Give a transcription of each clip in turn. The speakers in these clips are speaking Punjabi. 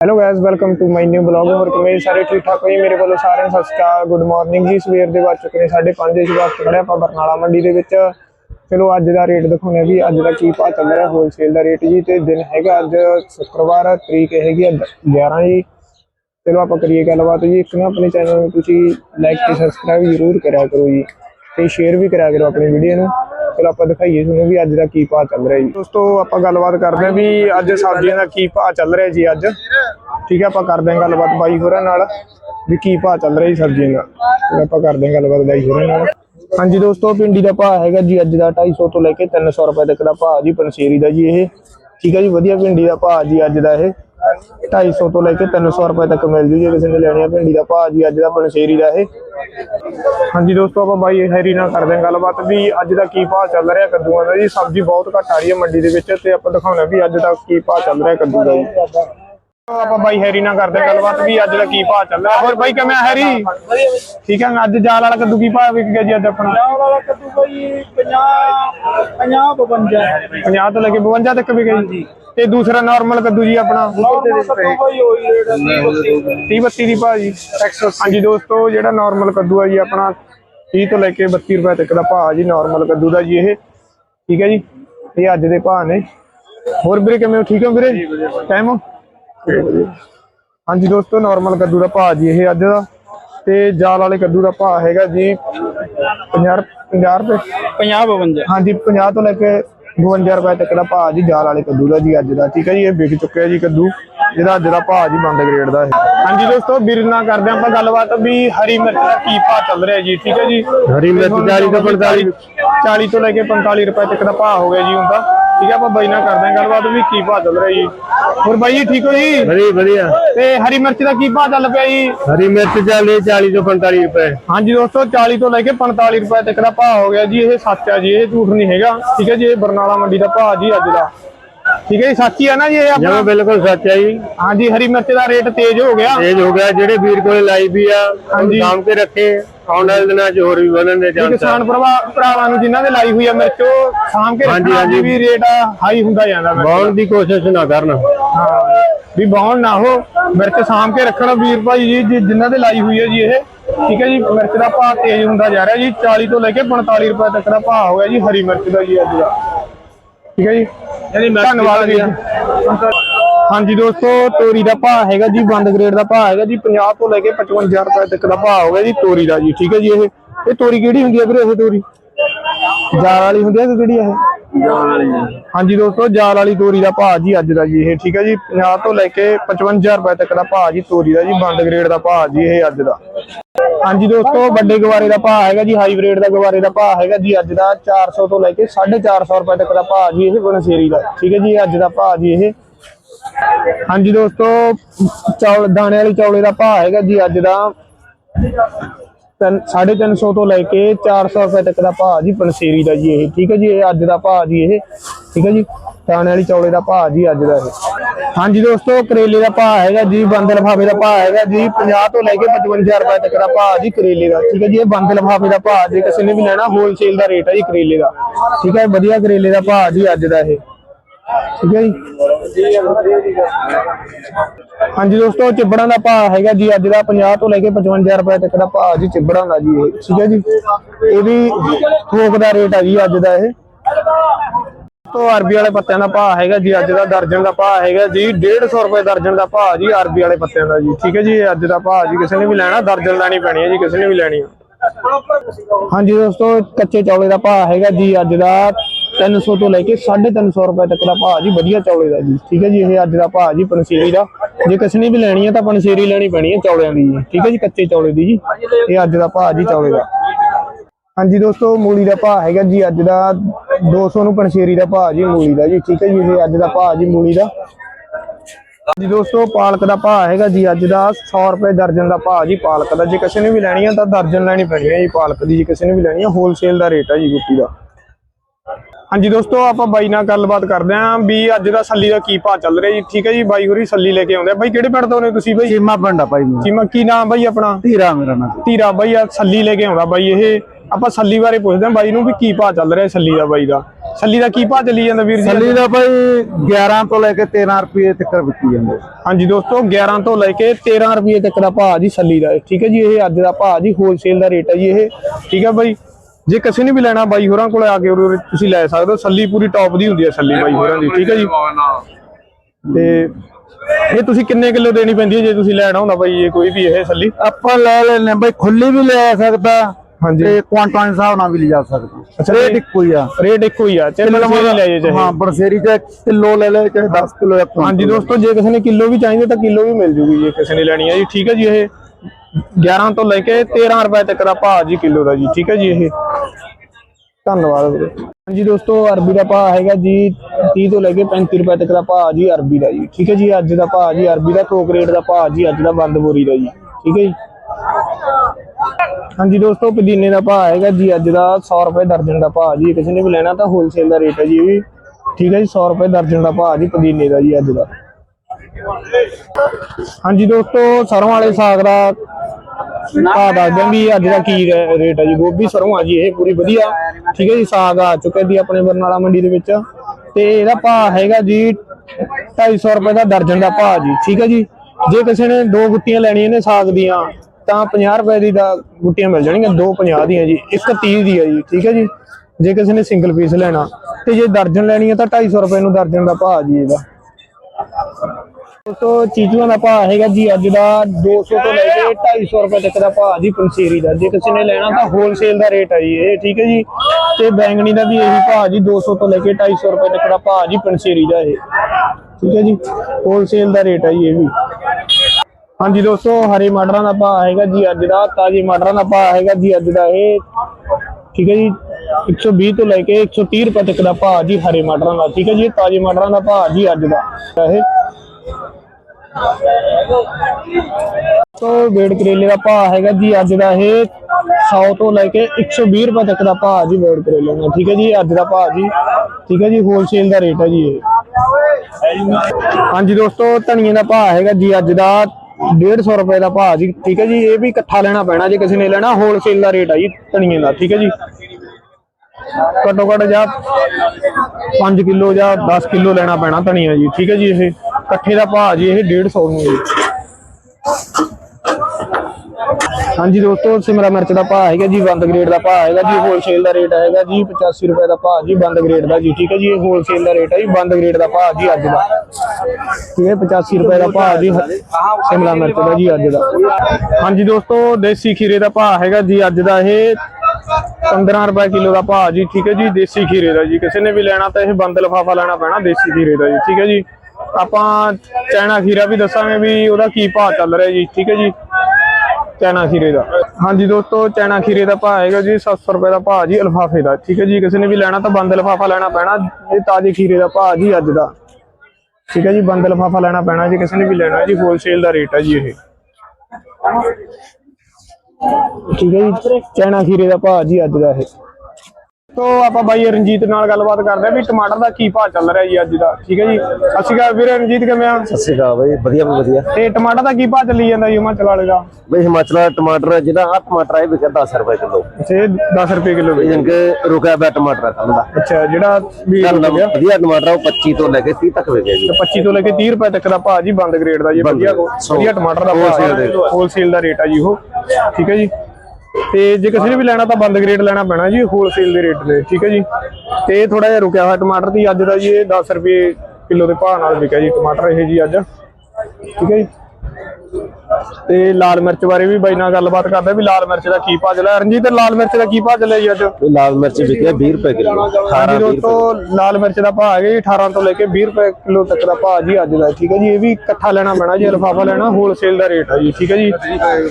Hello guys welcome to my new blog ਹੋਰ ਕਿਵੇਂ ਸਾਰੇ ਠੀਕ ਠਾਕ ਹੋ ਜੀ? ਮੇਰੇ ਵੱਲੋਂ ਸਾਰਿਆਂ ਨੂੰ ਸਤਿ ਸ਼੍ਰੀ ਅਕਾਲ। ਗੁੱਡ ਮਾਰਨਿੰਗ ਜੀ। ਸਵੇਰ ਦੇ ਵੱਜ ਚੁੱਕੇ ਨੇ 5:30 ਇਸ ਵਕਤ ਖੜੇ ਆਪਾਂ ਬਰਨਾਲਾ ਮੰਡੀ ਦੇ ਵਿੱਚ। ਚਲੋ ਅੱਜ ਦਾ ਰੇਟ ਦਿਖਾਉਣੇ ਆ ਵੀ ਅੱਜ ਦਾ ਕੀ ਭਾਅ ਚੱਲ ਰਿਹਾ ਹੋਲਸੇਲ ਦਾ ਰੇਟ ਜੀ। ਤੇ ਦਿਨ ਹੈਗਾ ਅੱਜ ਸ਼ੁੱਕਰਵਾਰ, ਤਰੀਕ ਹੈਗੀ ਆ 11 ਜੀ। ਚਲੋ ਆਪਾਂ ਕਰੀਏ ਗੱਲਬਾਤ ਜੀ। ਇੱਕ ਨਾ ਆਪਣੇ ਚੈਨਲ ਨੂੰ ਤੁਸੀਂ ਲਾਈਕ ਤੇ ਸਬਸਕ੍ਰਾਈਬ ਜ਼ਰੂਰ ਕਰਿਆ ਕਰੋ ਜੀ। ਤੇ ਸ਼ੇਅਰ ਵੀ ਕਰਿਆ ਕਰੋ ਆਪਣੀ ਵੀਡੀਓ ਨੂੰ। ਚਲੋ ਆਪਾਂ ਦਿਖਾਈਏ ਤੁਹਾਨੂੰ ਵੀ ਅੱਜ ਦਾ ਕੀ ਭਾਅ ਚੱਲ ਰਿਹਾ ਜੀ। ਦੋਸਤੋ, ਆਪਾਂ ਗੱਲਬਾਤ ਕਰਦੇ ਹਾਂ ਵੀ ਅੱਜ ਸਬਜ਼ੀਆਂ ਦਾ ਕੀ ਭਾਅ ਚੱਲ ਰਿਹਾ ਜੀ ਅੱਜ। ਠੀਕ ਹੈ, ਆਪਾਂ ਕਰਦੇ ਹਾਂ ਗੱਲਬਾਤ ਬਾਈ ਹੋਰਾਂ ਨਾਲ ਵੀ ਕੀ ਭਾਅ ਚੱਲ ਰਿਹਾ ਜੀ ਸਬਜ਼ੀਆਂ ਦਾ। ਤੇ ਆਪਾਂ ਕਰਦੇ ਹਾਂ ਗੱਲਬਾਤ ਬਾਈ ਹੋਰਾਂ ਨਾਲ। ਹਾਂਜੀ ਦੋਸਤੋ, ਪਿੰਡੀ ਦਾ ਭਾਅ ਹੈਗਾ ਜੀ ਅੱਜ ਦਾ 250 ਤੋਂ ਲੈ ਕੇ 300 ਰੁਪਏ ਤੱਕ ਦਾ ਭਾਅ ਜੀ ਪਨਸੇਰੀ ਦਾ ਜੀ ਇਹ। ਠੀਕ ਹੈ ਜੀ, ਵਧੀਆ ਪਿੰਡੀ ਦਾ ਭਾਅ ਜੀ ਅੱਜ ਦਾ ਇਹ। 250 ਤੋਂ ਲੈ ਕੇ 300 ਰੁਪਏ ਤੱਕ ਮਿਲ ਜੂ ਜੇ ਕਿਸੇ ਨੇ ਲੈਣੀ ਆ ਭਿੰਡੀ ਦਾ ਭਾਅ ਜੀ ਅੱਜ ਦਾ ਪਨਸੇਰੀ ਦਾ ਇਹ। ਹਾਂਜੀ ਦੋਸਤੋ ਆਪਾਂ ਬਾਈ ਹੈਰੀ ਨਾਲ ਕਰਦੇ ਹਾਂ ਗੱਲਬਾਤ ਵੀ ਅੱਜ ਦਾ ਕੀ ਭਾਅ ਚੱਲ ਰਿਹਾ ਕੱਦੂਆਂ ਦਾ ਜੀ। ਸਬਜ਼ੀ ਬਹੁਤ ਘੱਟ ਆ ਰਹੀ ਹੈ ਮੰਡੀ ਦੇ ਵਿੱਚ ਤੇ ਆਪਾਂ ਦਿਖਾਉਣਾ ਵੀ ਅੱਜ ਦਾ ਕੀ ਭਾਅ ਚੱਲ ਰਿਹਾ ਕੱਦੂ ਦਾ ਜੀ। ਆਪਾਂ ਬਾਈ ਹੈਰੀ ਨਾਲ ਕਰਦੇ ਹਾਂ ਗੱਲਬਾਤ ਵੀ ਅੱਜ ਦਾ ਕੀ ਭਾਅ ਚੱਲ ਰਿਹਾ। ਹੋਰ ਬਾਈ ਕਿਵੇਂ ਆ ਹੈਰੀ? ਠੀਕ ਹੈ ਅੱਜ ਜਾਲ ਵਾਲਾ ਕੱਦੂ ਕੀ ਭਾਅ ਵਿਕ ਗਿਆ ਜੀ ਅੱਜ ਆਪਣਾ? ਪੰਜਾਬ ਵਾਲਾ ਕੱਦੂ ਕੋਈ 50 50 52 50 ਤੋਂ ਲੈ ਕੇ 52 ਤੱਕ ਵਿਕ ਗਿਆ ਜੀ। ਤੇ ਦੂਸਰਾ ਨਾਰਮਲ ਕੱਦੂ ਜੀ ਆਪਣਾ। 30 32 ਦੀ ਭਾਅ ਜੀ। ਹਾਂਜੀ ਦੋਸਤੋ ਜਿਹੜਾ ਨਾਰਮਲ ਕੱਦੂ ਆ ਜੀ ਆਪਣਾ 30 ਤੋਂ ਲੈ ਕੇ 32 ਰੁਪਏ ਤੱਕ ਦਾ ਭਾਅ ਜੀ ਨਾਰਮਲ ਕੱਦੂ ਦਾ ਜੀ ਇਹ। ਠੀਕ ਹੈ ਜੀ? ਇਹ ਅੱਜ ਦੇ ਭਾਅ ਨੇ। ਹੋਰ ਵੀਰੇ ਕਿਵੇਂ ਹੋ? ਠੀਕ ਹੋ ਵੀਰੇ? ਟਾਈਮ ਹਾਂਜੀ ਦੋਸਤੋ ਨਾਰਮਲ ਕੱਦੂ ਦਾ ਭਾਅ ਜੀ ਇਹ ਅੱਜ ਦਾ। ਤੇ ਜਾਲ ਵਾਲੇ ਕੱਦੂ ਦਾ ਭਾਅ ਹੈਗਾ ਜੀ 50 50 ਰੁਪਏ। 50 52 ਹਾਂਜੀ 50 ਤੋਂ ਲੈ ਕੇ 52 ਰੁਪਏ ਤੱਕ ਦਾ ਭਾਅ ਜੀ ਜਾਲ ਵਾਲੇ ਕੱਦੂ ਦਾ ਜੀ ਅੱਜ ਦਾ ਠੀਕ ਹੈ ਜੀ ਇਹ ਵਿਕ ਚੁੱਕਿਆ ਜੀ ਕੱਦੂ। ਜਿਹਦਾ ਅੱਜ ਦਾ ਭਾਅ ਜੀ ਬੰਦ ਗ੍ਰੇਡ ਦਾ ਹੈ। ਹਾਂਜੀ ਦੋਸਤੋ ਵੀਰ ਨਾਲ ਕਰਦੇ ਆਪਾਂ ਗੱਲਬਾਤ ਵੀ ਹਰੀ ਮਿਰਚ ਦਾ ਕੀ ਭਾਅ ਚੱਲ ਰਿਹਾ ਜੀ ਠੀਕ ਹੈ ਜੀ? ਹਰੀ ਮਿਰਚ 40 ਤੋਂ 45 40 ਤੋਂ ਲੈ ਕੇ 45 ਰੁਪਏ ਤੱਕ ਦਾ ਭਾਅ ਹੋ ਗਿਆ ਜੀ ਹੁੰਦਾ ਠੀਕ ਆਪਾਂ ਬਾਈ ਨਾਲ ਕਰਦੇ ਹਾਂ ਗੱਲਬਾਤ ਵੀ ਕੀ ਭਾਅ ਚੱਲ ਰਿਹਾ ਜੀ। ਹੋਰ ਬਾਈ ਜੀ ਠੀਕ ਹੋ ਜੀ? ਵਧੀਆ ਵਧੀਆ। ਤੇ ਹਰੀ ਮਿਰਚ ਦਾ ਕੀ ਭਾਅ ਚੱਲ ਪਿਆ ਜੀ? ਹਰੀ ਮਿਰਚ ਚੱਲੇ 40 ਤੋਂ 45 ਰੁਪਏ। ਹਾਂਜੀ ਦੋਸਤੋ 40 ਤੋਂ ਲੈ ਕੇ 45 ਰੁਪਏ ਤੱਕ ਦਾ ਭਾਅ ਹੋ ਗਿਆ ਜੀ ਇਹ ਸੱਚ ਆ ਜੀ ਇਹ ਝੂਠ ਨਹੀਂ ਹੈਗਾ। ਠੀਕ ਹੈ ਜੀ ਇਹ ਬਰਨਾਲਾ ਮੰਡੀ ਦਾ ਭਾਅ ਜੀ ਅੱਜ ਦਾ। ਠੀਕ ਹੈ ਜੀ ਸੱਚੀ ਆ ਨਾ ਜੀ ਇਹ ਆਪਣਾ? ਬਿਲਕੁਲ ਸੱਚ ਹੈ ਜੀ। ਹਾਂਜੀ ਹਰੀ ਮਿਰਚ ਦਾ ਰੇਟ ਤੇਜ਼ ਹੋ ਗਿਆ। ਤੇਜ ਹੋ ਗਿਆ ਜਿਹੜੇ ਵੀਰ ਕੋਲੇ ਲਾਈ ਵੀ ਆ ਹਾਂਜੀ। ਸਾਂਭ ਕੇ ਰੱਖੇ ਆਉਣ ਵਾਲੇ ਦਿਨਾਂ 'ਚ ਹੋਰ ਵੀ ਵਧਣ ਦੇ ਚਾਂਸ ਕਿਸਾਨ ਭਰਾ- ਭਰਾਵਾਂ ਨੂੰ ਜਿਨ੍ਹਾਂ ਦੇ ਲਾਈ ਹੋਈ ਆ ਮਿਰਚ ਉਹ ਸਾਂਭ ਕੇ ਹਾਂਜੀ, ਰੱਖਣਾ ਹਾਂਜੀ। ਵੀ ਰੇਟ ਹਾਈ ਹੁੰਦਾ ਜਾਂਦਾ ਮਿਰਚ ਬਾਉਣ ਦੀ। ਕੋਸ਼ਿਸ਼ ਨਾ ਕਰਨ। ਹਾਂ ਵੀ ਬਾਉਣ ਨਾ ਹੋ ਮਿਰਚ ਸਾਂਭ ਕੇ ਰੱਖਣਾ। ਵੀਰ ਭਾਈ ਜੀ ਜਿ- ਜਿਨ੍ਹਾਂ ਦੇ ਲਾਈ ਹੋਈ ਹੈ ਜੀ ਇਹ ਠੀਕ ਹੈ ਜੀ ਮਿਰਚ ਦਾ ਭਾਅ ਤੇਜ਼ ਹੁੰਦਾ ਜਾ ਰਿਹਾ ਜੀ। 40 ਤੋਂ ਲੈ ਕੇ 45 ਰੁਪਏ ਤੱਕ ਦਾ ਭਾਅ ਹੋ ਗਿਆ ਜੀ ਹਰੀ ਮਿਰਚ ਦਾ ਜੀ ਅੱਜ ਦਾ। ਠੀਕ ਹੈ ਜੀ? ਧੰਨਵਾਦ ਵੀਰ ਜੀ। ਹਾਂਜੀ ਦੋਸਤੋ ਤੋਰੀ ਦਾ ਭਾਅ ਹੈਗਾ ਜੀ ਬੰਦ ਗ੍ਰੇਡ ਦਾ ਭਾਅ ਹੈਗਾ ਜੀ 50 ਤੋਂ ਲੈ ਕੇ 55 ਰੁਪਏ ਤੱਕ ਦਾ ਭਾਅ ਹੋ ਗਿਆ ਜੀ ਤੋਰੀ ਦਾ ਜੀ ਠੀਕ ਹੈ ਜੀ ਇਹ? ਇਹ ਤੋਰੀ ਕਿਹੜੀ ਹੁੰਦੀ ਹੈ ਵੀਰੇ ਇਹ ਤੋਰੀ? ਜਾਲ ਵਾਲੀ ਹੁੰਦੀ ਹੈ ਕਿ ਕਿਹੜੀ ਹੈ। ਇਹ ਹਾਂਜੀ ਦੋਸਤੋ ਜਾਲ ਵਾਲੀ ਤੋਰੀ ਦਾ ਭਾਅ ਜੀ ਅੱਜ ਦਾ ਜੀ ਇਹ ਠੀਕ ਹੈ ਜੀ 50 ਤੋਂ ਲੈ ਕੇ 55 ਰੁਪਏ ਤੱਕ ਦਾ ਭਾਅ ਜੀ ਤੋਰੀ ਦਾ ਜੀ ਬੰਦ ਗ੍ਰੇਡ ਦਾ ਭਾਅ ਜੀ ਇਹ ਅੱਜ ਦਾ। ਹਾਂਜੀ ਦੋਸਤੋ, ਵੱਡੇ ਗਵਾਰੇ ਦਾ ਭਾਅ ਹੈਗਾ ਜੀ, ਹਾਈਬ੍ਰਿਡ ਦਾ ਗਵਾਰੇ ਦਾ ਭਾਅ ਹੈਗਾ ਜੀ, ਅੱਜ ਦਾ 400 ਤੋਂ ਲੈ ਕੇ 450 ਰੁਪਏ ਤੱਕ ਦਾ ਭਾਅ ਜੀ, ਇਹ ਬਨਸੇਰੀ ਦਾ, ਠੀਕ ਹੈ ਜੀ, ਅੱਜ ਦਾ ਭਾਅ ਜੀ ਇਹ। ਹਾਂਜੀ ਦੋਸਤੋ, ਚੌਲ, ਦਾਣੇ ਵਾਲੀ ਚੌਲੇ ਦਾ ਭਾਅ ਹੈਗਾ ਜੀ, ਅੱਜ ਦਾ 350 ਤੋਂ ਲੈ ਕੇ 400 ਰੁਪਏ ਤੱਕ ਦਾ ਭਾਅ ਜੀ ਪਨਸੇਰੀ ਦਾ ਜੀ ਇਹ, ਠੀਕ ਹੈ ਜੀ, ਇਹ ਅੱਜ ਦਾ ਭਾਅ ਜੀ ਇਹ, ਠੀਕ ਹੈ ਜੀ, ਦਾਣੇ ਵਾਲੀ ਚੌਲੇ ਦਾ ਭਾਅ ਜੀ ਅੱਜ ਦਾ ਇਹ। ਹਾਂਜੀ ਦੋਸਤੋ, ਕਰੇਲੇ ਦਾ ਭਾਅ ਹੈਗਾ ਜੀ, ਬੰਦ ਲਫਾਫੇ ਦਾ ਭਾਅ ਹੈਗਾ ਜੀ 50 ਤੋਂ ਲੈ ਕੇ 55 ਰੁਪਏ ਤੱਕ ਦਾ ਭਾਅ ਜੀ ਕਰੇਲੇ ਦਾ, ਠੀਕ ਹੈ ਜੀ, ਇਹ ਬੰਦ ਲਫਾਫੇ ਦਾ ਭਾਅ, ਜੇ ਕਿਸੇ ਨੇ ਵੀ ਲੈਣਾ ਹੋਲਸੇਲ ਦਾ ਰੇਟ ਹੈ ਜੀ ਕਰੇਲੇ ਦਾ। ਠੀਕ ਹੈ, ਵਧੀਆ ਕਰੇਲੇ ਦਾ ਭਾਅ ਜੀ ਅੱਜ ਦਾ ਇਹ। ਠੀਕ ਹੈ ਜੀ? ਹਾਂਜੀ ਦੋਸਤੋ, ਚਿਬੜਾਂ ਦਾ ਭਾਅ ਹੈਗਾ ਜੀ, ਅੱਜ ਦਾ 50 ਤੋਂ ਲੈ ਕੇ 55 ਰੁਪਏ ਤੱਕ ਦਾ ਭਾਅ ਜੀ ਚਿਬੜਾਂ ਦਾ ਜੀ ਇਹ, ਠੀਕ ਹੈ ਜੀ? ਇਹ ਵੀ ਥੋਕ ਦਾ ਰੇਟ ਹੈ ਜੀ ਅੱਜ ਦਾ ਇਹ। ਤੋਂ ਅਰਬੀ ਵਾਲੇ ਪੱਤਿਆਂ ਦਾ ਭਾਅ ਹੈਗਾ ਜੀ, ਅੱਜ ਦਾ ਦਰਜਨ ਦਾ ਭਾਅ ਹੈਗਾ ਜੀ 150 ਰੁਪਏ ਦਰਜਨ ਦਾ ਭਾਅ ਜੀ ਅਰਬੀ ਵਾਲੇ ਪੱਤਿਆਂ ਦਾ ਜੀ, ਠੀਕ ਹੈ ਜੀ? ਅੱਜ ਦਾ ਭਾਅ ਜੀ, ਕਿਸੇ ਨੇ ਵੀ ਲੈਣਾ, ਦਰਜਨ ਲੈਣੀ ਪੈਣੀ ਹੈ ਜੀ, ਕਿਸੇ ਨੇ ਵੀ ਲੈਣੀ ਹਾਂਜੀ ਦੋਸਤੋ, ਕੱਚੇ ਚੌਲੇ ਦਾ ਭਾਅ ਹੈਗਾ ਜੀ, ਅੱਜ ਦਾ 300 ਤੋਂ ਲੈ ਕੇ 350 ਰੁਪਏ ਤੱਕ ਦਾ ਭਾਅ ਜੀ ਵਧੀਆ ਚੌਲੇ ਦਾ ਜੀ। ਠੀਕ ਹੈ ਜੀ, ਇਹ ਅੱਜ ਦਾ ਭਾਅ ਜੀ ਪਨਸੇਰੀ ਦਾ। ਜੇ ਕਿਸੇ ਨੇ ਵੀ ਲੈਣੀ ਹੈ ਤਾਂ ਪਨਸੇਰੀ ਲੈਣੀ ਪੈਣੀ ਹੈ ਚੌਲਿਆਂ ਦੀ ਜੀ। ਠੀਕ ਹੈ ਜੀ, ਕੱਚੇ ਚੌਲੇ ਦੀ ਜੀ। ਇਹ ਅੱਜ ਦਾ ਭਾਅ ਜੀ ਚੌਲੇ ਦਾ। ਹਾਂਜੀ ਦੋਸਤੋ, ਮੂਲੀ ਦਾ ਭਾਅ ਹੈਗਾ ਜੀ ਅੱਜ ਦਾ। 200 ਨੂੰ ਪਨਸੇਰੀ ਦਾ ਭਾਅ ਜੀ, ਮੂਲੀ ਦਾ ਜੀ। ਠੀਕ ਹੈ ਜੀ, ਇਹ ਅੱਜ ਦਾ ਭਾਅ ਜੀ, ਮੂਲੀ ਦਾ। ਜੀ ਦੋਸਤੋ, ਪਾਲਕ ਦਾ ਭਾਅ ਹੈਗਾ ਜੀ ਅੱਜ ਦਾ। 100 ਰੁਪਏ ਦਰਜਨ ਦਾ ਭਾਅ ਜੀ ਪਾਲਕ ਦਾ। ਜੇ ਕਿਸੇ ਨੇ ਵੀ ਲੈਣੀ ਹੈ ਤਾਂ ਦਰਜਨ ਲੈਣੀ ਪੈਣੀ ਹੈ ਜੀ ਪਾਲਕ ਦੀ। ਜੇ ਕਿਸੇ ਨੇ ਵੀ ਲੈਣੀ ਹੈ ਹੋਲਸੇਲ ਦਾ ਰੇਟ ਹੈ ਜੀ ਗੁੱਟੀ ਦਾ। ਹਾਂਜੀ ਦੋਸਤੋ ਆਪਾਂ ਬਾਈ ਨਾਲ ਗੱਲਬਾਤ ਕਰਦੇ ਆਂ ਵੀ ਅੱਜ ਦਾ ਸੱਲੀ ਦਾ ਕੀ ਭਾਅ ਚੱਲ ਰਿਹਾ ਜੀ। ਠੀਕ ਹੈ ਜੀ ਬਾਈ ਹੋਰੀ ਸੱਲੀ ਲੈ ਕੇ ਆਉਂਦੇ ਆ। ਬਾਈ ਕਿਹੜੇ ਪਿੰਡ ਤੋਂ ਨੇ ਤੁਸੀਂ ਬਾਈ? ਸੀਮਾ ਪਿੰਡ ਆ ਭਾਈ ਮੇਰਾ। ਚੀਮਾ ਕੀ ਨਾਮ ਬਾਈ ਆਪਣਾ? ਧੀਰਾ ਮੇਰਾ ਨਾਮ। ਧੀਰਾ ਬਾਈ ਆ ਸੱਲੀ ਲੈ ਕੇ ਆਉਂਦਾ ਬਾਈ ਇਹ। ਆਪਾਂ ਸੱਲੀ ਬਾਰੇ ਪੁੱਛਦੇ ਆਂ ਬਾਈ ਨੂੰ ਵੀ ਕੀ ਭਾਅ ਚੱਲ ਰਿਹਾ ਸੱਲੀ ਦਾ ਬਾਈ ਦਾ। ਛੱਲੀ ਦਾ ਕੀ ਭਾਅ ਚੱਲੀ ਜਾਂਦਾ ਵੀਰ ਜੀ? ਸੱਲੀ ਦਾ ਭਾਈ 11 ਤੋਂ ਲੈ ਕੇ 13 ਰੁਪਏ ਤੱਕ ਵਿਕੀ ਜਾਂਦੇ। ਹਾਂਜੀ ਦੋਸਤੋ 11 ਤੋਂ ਲੈ ਕੇ 13 ਰੁਪਏ ਤੱਕ ਦਾ ਭਾਅ ਜੀ ਛੱਲੀ ਦਾ। ਠੀਕ ਹੈ ਜੀ ਇਹ ਅੱਜ ਦਾ ਭਾਅ ਜੀ ਹੋਲਸੇਲ ਦਾ ਰੇਟ ਹੈ ਜੀ ਇਹ। ਠੀਕ ਹੈ ਬਾਈ? ਜੇ ਕਿਸੇ ਨੇ ਵੀ ਲੈਣਾ ਬਾਈ ਹੋਰਾਂ ਕੋਲ ਆ ਕੇ ਉਰੇ ਤੁਸੀਂ ਲੈ ਸਕਦੇ ਹੋ। ਛੱਲੀ ਪੂਰੀ ਟੌਪ ਦੀ ਹੁੰਦੀ ਹੈ ਛੱਲੀ ਬਾਈ ਹੋਰਾਂ ਦੀ ਠੀਕ ਹੈ ਜੀ। ਤੇ ਇਹ ਤੁਸੀਂ ਕਿੰਨੇ ਕਿਲੋ ਦੇਣੀ ਪੈਂਦੀ ਹੈ ਜੇ ਤੁਸੀਂ ਲੈਣਾ ਹੁੰਦਾ ਬਾਈ ਇਹ ਕੋਈ ਵੀ ਇਹ ਛੱਲੀ ਆਪਾਂ ਲੈ ਲੈਣੇ ਭਾਈ ਖੁੱਲੀ ਵੀ ਲੈ ਸਕਦਾ ਹਾਂਜੀ। ਤੇ ਕੁਆਂਟਾਂ ਦੇ ਹਿਸਾਬ ਨਾਲ ਵੀ ਲਿਜਾ ਸਕਦਾ। ਅੱਛਾ, ਰੇਟ ਇੱਕੋ ਹੀ ਆ। ਰੇਟ ਇੱਕੋ ਹੀ ਆ ਚਾਹੇ ਬਲਸੇਰੀ ਲੈ ਜੇ ਚਾਹੇ। ਹਾਂ ਬਰਸੇਰੀ ਚ ਕਿਲੋ ਲੈ ਲੈ ਚਾਹੇ 10 ਕਿਲੋ ਹਾਂਜੀ ਦੋਸਤੋ ਜੇ ਕਿਸੇ ਨੇ ਕਿਲੋ ਵੀ ਚਾਹੀਦੇ ਤਾਂ ਕਿਲੋ ਵੀ ਮਿਲ ਜੂਗੀ ਜੇ ਕਿਸੇ ਨੇ ਲੈਣੀ ਹੈ ਜੀ। ਠੀਕ ਹੈ ਜੀ ਇਹ 11 ਤੋਂ ਲੈ ਕੇ 13 ਰੁਪਏ ਤੱਕ ਦਾ ਭਾਅ ਜੀ ਕਿਲੋ ਦਾ ਜੀ ਠੀਕ ਹੈ ਜੀ ਇਹ। ਧੰਨਵਾਦ। ਵੀਰੇ ਹਾਂਜੀ ਦੋਸਤੋ, ਅਰਬੀ ਦਾ ਭਾਅ ਹੈਗਾ ਜੀ 30 ਤੋਂ ਲੈ ਕੇ 35 ਰੁਪਏ ਤੱਕ ਦਾ ਭਾਅ ਜੀ ਅਰਬੀ ਦਾ ਜੀ। ਠੀਕ ਹੈ ਜੀ, ਅੱਜ ਦਾ ਭਾਅ ਜੀ ਅਰਬੀ ਦਾ, ਥੋਕ ਰੇਟ ਦਾ ਭਾਅ ਜੀ ਅੱਜ ਦਾ ਬੰਦ ਬੋਰੀ ਦਾ ਜੀ। ਠੀਕ ਹੈ ਜੀ। ਹਾਂਜੀ ਦੋਸਤੋ, ਪੁਦੀਨੇ ਦਾ ਭਾਅ ਹੈਗਾ ਜੀ ਅੱਜ ਦਾ 100 ਰੁਪਏ ਦਰਜਨ ਦਾ ਭਾਅ ਜੀ। ਕਿਸੇ ਨੇ ਵੀ ਲੈਣਾ ਤਾਂ ਹੋਲਸੇਲ ਦਾ ਰੇਟ ਹੈ ਜੀ ਇਹ ਵੀ। ਠੀਕ ਹੈ ਜੀ 100 ਰੁਪਏ ਦਰਜਨ ਦਾ ਭਾਅ ਜੀ ਪੁਦੀਨੇ ਦਾ ਜੀ ਅੱਜ ਦਾ। ਹਾਂਜੀ ਦੋਸਤੋ ਸਰੋਂ ਵਾਲੇ ਸਾਗ ਦਾ ਭਾਅ ਦੱਸ ਦਿਆਂ ਵੀ ਅੱਜ ਦਾ ਕੀ ਰੇਟ ਹੈ ਜੀ ਗੋਭੀ ਸਰੋਂ ਆ ਜੀ ਇਹ ਪੂਰੀ ਵਧੀਆ। ਠੀਕ ਹੈ ਜੀ ਸਾਗ ਆ ਚੁੱਕਿਆ ਜੀ ਆਪਣੇ ਬਰਨਾਲਾ ਮੰਡੀ ਦੇ ਵਿੱਚ। ਤੇ ਇਹਦਾ ਭਾਅ ਹੈਗਾ ਜੀ 250 ਰੁਪਏ ਦਾ ਦਰਜਨ ਦਾ ਭਾਅ ਜੀ ਠੀਕ ਹੈ ਜੀ। ਜੇ ਕਿਸੇ ਨੇ ਦੋ ਗੁੱਟੀਆਂ ਲੈਣੀਆਂ ਨੇ ਸਾਗ ਦੀਆਂ ਤਾਂ 50 ਰੁਪਏ ਦੀ ਦਾ ਗੁੱਟੀਆਂ ਮਿਲ ਜਾਣਗੀਆਂ ਦੋ 50 ਦੀਆਂ ਜੀ ਇੱਕ 30 ਦੀ ਹੈ ਜੀ ਠੀਕ ਹੈ ਜੀ। ਜੇ ਕਿਸੇ ਨੇ ਸਿੰਗਲ ਪੀਸ ਲੈਣਾ ਤੇ ਜੇ ਦਰਜਨ ਲੈਣੀ ਹੈ ਤਾਂ 250 ਰੁਪਏ ਨੂੰ ਦਰਜਨ ਦਾ ਭਾਅ ਜੀ ਇਹਦਾ। ਦੋਸਤੋ, ਚੀਜ਼ੂਆਂ ਦਾ ਭਾਅ ਹੈਗਾ ਜੀ ਅੱਜ ਦਾ 200 ਤੋਂ ਲੈ ਕੇ 250 ਰੁਪਏ ਤੱਕ ਦਾ ਭਾਅ ਜੀ ਪੰਸੀਰੀ ਦਾ। ਜੇ ਕਿਸੇ ਨੇ ਲੈਣਾ ਤਾਂ ਹੋਲਸੇਲ ਦਾ ਰੇਟ ਹੈ ਜੀ ਇਹ, ਠੀਕ ਹੈ ਜੀ? ਤੇ ਬੈਂਗਣੀ ਦਾ ਵੀ ਇਹੀ ਭਾਅ ਜੀ 200 ਤੋਂ ਲੈ ਕੇ 250 ਰੁਪਏ ਤੱਕ ਦਾ ਭਾਅ ਜੀ ਪੰਸੀਰੀ ਦਾ ਇਹ। ਠੀਕ ਹੈ ਜੀ? ਹੋਲਸੇਲ ਦਾ ਰੇਟ ਹੈ ਜੀ ਇਹ ਵੀ। ਹਾਂਜੀ ਦੋਸਤੋ, ਹਰੇ ਮਟਰਾਂ ਦਾ ਭਾਅ ਹੈਗਾ ਜੀ ਅੱਜ ਦਾ, ਤਾਜ਼ੇ ਮਟਰਾਂ ਦਾ ਭਾਅ ਹੈਗਾ ਜੀ ਅੱਜ ਦਾ ਇਹ। ਠੀਕ ਹੈ ਜੀ? 120 ਤੋਂ ਲੈ ਕੇ 130 ਰੁਪਏ ਤੱਕ ਦਾ ਭਾਅ ਜੀ ਹਰੇ ਮਟਰਾਂ ਦਾ, ਠੀਕ ਹੈ ਜੀ? ਤਾਜ਼ੇ ਮਟਰਾਂ ਦਾ ਭਾਅ ਜੀ ਅੱਜ ਦਾ ਇਹ ਤੋ ਵੇੜ ਕਰੇਲੇ ਦਾ ਭਾਅ ਹੈਗਾ ਜੀ ਅੱਜ ਦਾ ਇਹ 100 ਤੋਂ ਲੈ ਕੇ 120 ਰੁਪਏ ਤੱਕ ਦਾ ਭਾਅ ਜੀ ਵੇੜ ਕਰੇਲੇ ਦਾ, ਠੀਕ ਹੈ ਜੀ? ਅੱਜ ਦਾ ਭਾਅ ਜੀ, ਠੀਕ ਹੈ ਜੀ? ਹੋਲਸੇਲ ਦਾ ਰੇਟ ਹੈ ਜੀ ਇਹ। ਹਾਂਜੀ ਦੋਸਤੋ, ਧਨੀਏ ਦਾ ਭਾਅ ਹੈਗਾ ਜੀ ਅੱਜ ਦਾ 150 ਰੁਪਏ ਦਾ ਭਾਅ ਜੀ, ਠੀਕ ਹੈ ਜੀ? ਇਹ ਵੀ ਇਕੱਠਾ ਲੈਣਾ ਪੈਣਾ, ਜੇ ਕਿਸੇ ਨੇ ਲੈਣਾ ਹੋਲਸੇਲ ਦਾ ਰੇਟ ਆ ਜੀ ਧਨੀਏ ਦਾ, ਠੀਕ ਹੈ ਜੀ? ਘੱਟੋ ਘੱਟ ਜਾਂ 5 ਕਿਲੋ ਜਾਂ 10 ਕਿਲੋ ਲੈਣਾ ਪੈਣਾ ਧਨੀਆ ਜੀ, ਠੀਕ ਹੈ ਜੀ ਇਹ? ਇਕੱਠੇ ਦਾ ਭਾਅ ਜੀ, ਇਹ 150 ਨੂੰ ਜੀ। ਹਾਂਜੀ ਦੋਸਤੋ, ਸਿਮਰਾ ਮਿਰਚ ਦਾ ਭਾਅ ਹੈਗਾ ਜੀ, ਬੰਦ ਗ੍ਰੇਡ ਦਾ ਭਾਅ ਹੈਗਾ ਜੀ ਹੋਲਸੇਲ ਦਾ ਰੇਟ ਹੈਗਾ ਜੀ 85 ਰੁਪਏ ਦਾ ਭਾਅ ਜੀ, ਬੰਦ ਗ੍ਰੇਡ ਦਾ ਜੀ, ਠੀਕ ਹੈ ਜੀ, ਇਹ ਹੋਲਸੇਲ ਦਾ ਰੇਟ ਹੈ ਜੀ, ਬੰਦ ਗ੍ਰੇਡ ਦਾ ਭਾਅ ਜੀ ਅੱਜ ਦਾ। ਠੀਕ ਹੈ 85 ਰੁਪਏ ਦਾ ਭਾਅ ਜੀ, ਸਿਮਰਾ ਮਿਰਚ ਦਾ ਜੀ ਅੱਜ ਦਾ। ਹਾਂਜੀ ਦੋਸਤੋ, ਦੇਸੀ ਖੀਰੇ ਦਾ ਭਾਅ ਹੈਗਾ ਜੀ, ਅੱਜ ਦਾ ਇਹ 15 ਰੁਪਏ ਕਿਲੋ ਦਾ ਭਾਅ ਜੀ, ਠੀਕ ਹੈ ਜੀ, ਦੇਸੀ ਖੀਰੇ ਦਾ ਜੀ। ਕਿਸੇ ਨੇ ਵੀ ਲੈਣਾ ਤਾਂ ਇਹ ਬੰਦ ਲਫਾਫਾ ਲੈਣਾ ਪੈਣਾ, ਦੇਸੀ ਖੀਰੇ ਦਾ ਜੀ, ਠੀਕ ਹੈ ਜੀ। ਆਪਾਂ ਚਾਈਨਾ ਖੀਰਾ ਵੀ ਦੱਸਾਂਗੇ ਵੀ ਉਹਦਾ ਕੀ ਭਾਅ ਚੱਲ ਰਿਹਾ ਜੀ, ਠੀਕ ਹੈ ਜੀ ਚਾਈਨਾ ਖੀਰੇ ਦਾ। ਹਾਂਜੀ ਦੋਸਤੋ ਚਾਈਨਾ ਖੀਰੇ ਦਾ ਭਾਅ ਹੈਗਾ ਜੀ 700 ਰੁਪਏ ਦਾ ਭਾਅ ਜੀ ਲਫਾਫੇ ਦਾ, ਠੀਕ ਹੈ ਜੀ। ਕਿਸੇ ਨੇ ਵੀ ਲੈਣਾ ਤਾਂ ਬੰਦ ਲਫਾਫਾ ਲੈਣਾ ਪੈਣਾ, ਇਹ ਤਾਜ਼ੇ ਖੀਰੇ ਦਾ ਭਾਅ ਜੀ ਅੱਜ ਦਾ। ਠੀਕ ਹੈ ਜੀ, ਬੰਦ ਲਫਾਫਾ ਲੈਣਾ ਪੈਣਾ ਜੀ, ਕਿਸੇ ਨੇ ਵੀ ਲੈਣਾ ਜੀ ਹੋਲਸੇਲ ਦਾ ਰੇਟ ਹੈ ਜੀ ਇਹ। ਠੀਕ ਹੈ ਜੀ। ਚਾਈਨਾ ਖੀਰੇ ਦਾ ਭਾਅ ਜੀ ਅੱਜ ਦਾ ਇਹ। ਤੋ ਆਪਾਂ ਬਾਈ ਰਣਜੀਤ ਨਾਲ ਗੱਲਬਾਤ ਕਰਦੇ ਆ ਵੀ ਟਮਾਟਰ ਦਾ ਕੀ ਭਾਅ ਚੱਲ ਰਿਹਾ ਜੀ ਅੱਜ ਦਾ ਠੀਕ ਹੈ ਜੀ? ਸਤਿ ਸ਼੍ਰੀ ਅਕਾਲ ਵੀਰੇ ਰਣਜੀਤ ਕਿਵੇਂ ਆ? ਸਤਿ ਸ਼੍ਰੀ ਅਕਾਲ ਬਾਈ ਵਧੀਆ ਵੀ ਵਧੀਆ। ਤੇ ਟਮਾਟਰ ਦਾ ਕੀ ਭਾਅ ਚੱਲੀ ਜਾਂਦਾ ਜੀ ਹਿਮਾਚਲ ਵਾਲੇ ਦਾ? ਬਈ ਹਿਮਾਚਲ ਦਾ ਟਮਾਟਰ ਜਿਹੜਾ ਆ ਟਮਾਟਰ ਹੈ ਵਿਕਿਆ 10 ਰੁਪਏ ਕਿਲੋ। ਤੇ 10 ਰੁਪਏ ਕਿਲੋ ਵੀ ਜਿੰਨ ਕੇ ਰੁਕਿਆ ਪਿਆ ਟਮਾਟਰ ਹੈ ਕੱਲ ਦਾ। ਅੱਛਾ ਜਿਹੜਾ ਵੀ ਹੋ ਵਧੀਆ ਟਮਾਟਰ ਆ, ਉਹ 25 ਤੋਂ ਲੈ ਕੇ 30 ਤੱਕ ਵਿਕਿਆ ਜੀ। 25 ਤੋਂ ਲੈ ਕੇ 30 ਰੁਪਏ ਤੱਕ ਦਾ ਭਾਅ ਜੀ ਬੰਦ ਗ੍ਰੇਡ ਦਾ ਜੀ ਵਧੀਆ। ਵਧੀਆ ਟਮਾਟਰ ਦਾ ਭਾਅ। ਹੋਲਸੇਲ ਦਾ। ਰੇਟ ਆ ਜੀ ਉਹ ਠੀਕ ਹੈ ਜੀ? ਤੇ ਜੇ ਕਿਸੇ ਨੇ ਵੀ ਲੈਣਾ ਤਾਂ ਬੰਦ ਗ੍ਰੇਡ ਲੈਣਾ ਪੈਣਾ ਜੀ ਹੋਲਸੇਲ ਦੇ ਰੇਟ ਤੇ, ਠੀਕ ਹੈ ਜੀ? ਤੇ ਥੋੜਾ ਜਿਹਾ ਰੁਕਿਆ ਹੋਇਆ ਟਮਾਟਰ ਦੀ ਅੱਜ ਦਾ ਜੀ, ਇਹ 10 ਰੁਪਏ ਕਿਲੋ ਦੇ ਭਾਅ ਨਾਲ ਵਿਕਿਆ ਜੀ ਟਮਾਟਰ ਇਹ ਜੀ ਅੱਜ, ਠੀਕ ਹੈ ਜੀ? ਤੇ ਲਾਲ ਮਿਰਚ ਬਾਰੇ ਵੀ ਬਾਈ ਨਾਲ ਗੱਲਬਾਤ ਕਰਦੇ ਵੀ ਲਾਲ ਮਿਰਚ ਦਾ ਕੀ ਭਾਅ ਚੱਲਿਆ। ਰਣਜੀਤ ਲਾਲ ਮਿਰਚ ਦਾ ਕੀ ਭਾਅ ਚੱਲਿਆ ਜੀ ਅੱਜ? ਇਹ ਲਾਲ ਮਿਰਚ ਵਿਕਿਆ 20 ਰੁਪਏ ਕਿਲੋ 18 ਹਾਂਜੀ 20 ਦੋਸਤੋ ਲਾਲ ਮਿਰਚ ਦਾ ਭਾਅ ਜੀ 18 ਤੋਂ ਲੈ ਕੇ 20 ਰੁਪਏ ਕਿਲੋ ਤੱਕ ਦਾ ਭਾਅ ਜੀ ਅੱਜ ਦਾ ਠੀਕ ਹੈ ਜੀ। ਇਹ ਵੀ ਇਕੱਠਾ ਲੈਣਾ ਪੈਣਾ ਜੀ ਲਿਫਾਫਾ ਲੈਣਾ ਹੋਲਸੇਲ ਦਾ ਰੇਟ ਹੈ ਜੀ ਠੀਕ ਹੈ ਜੀ।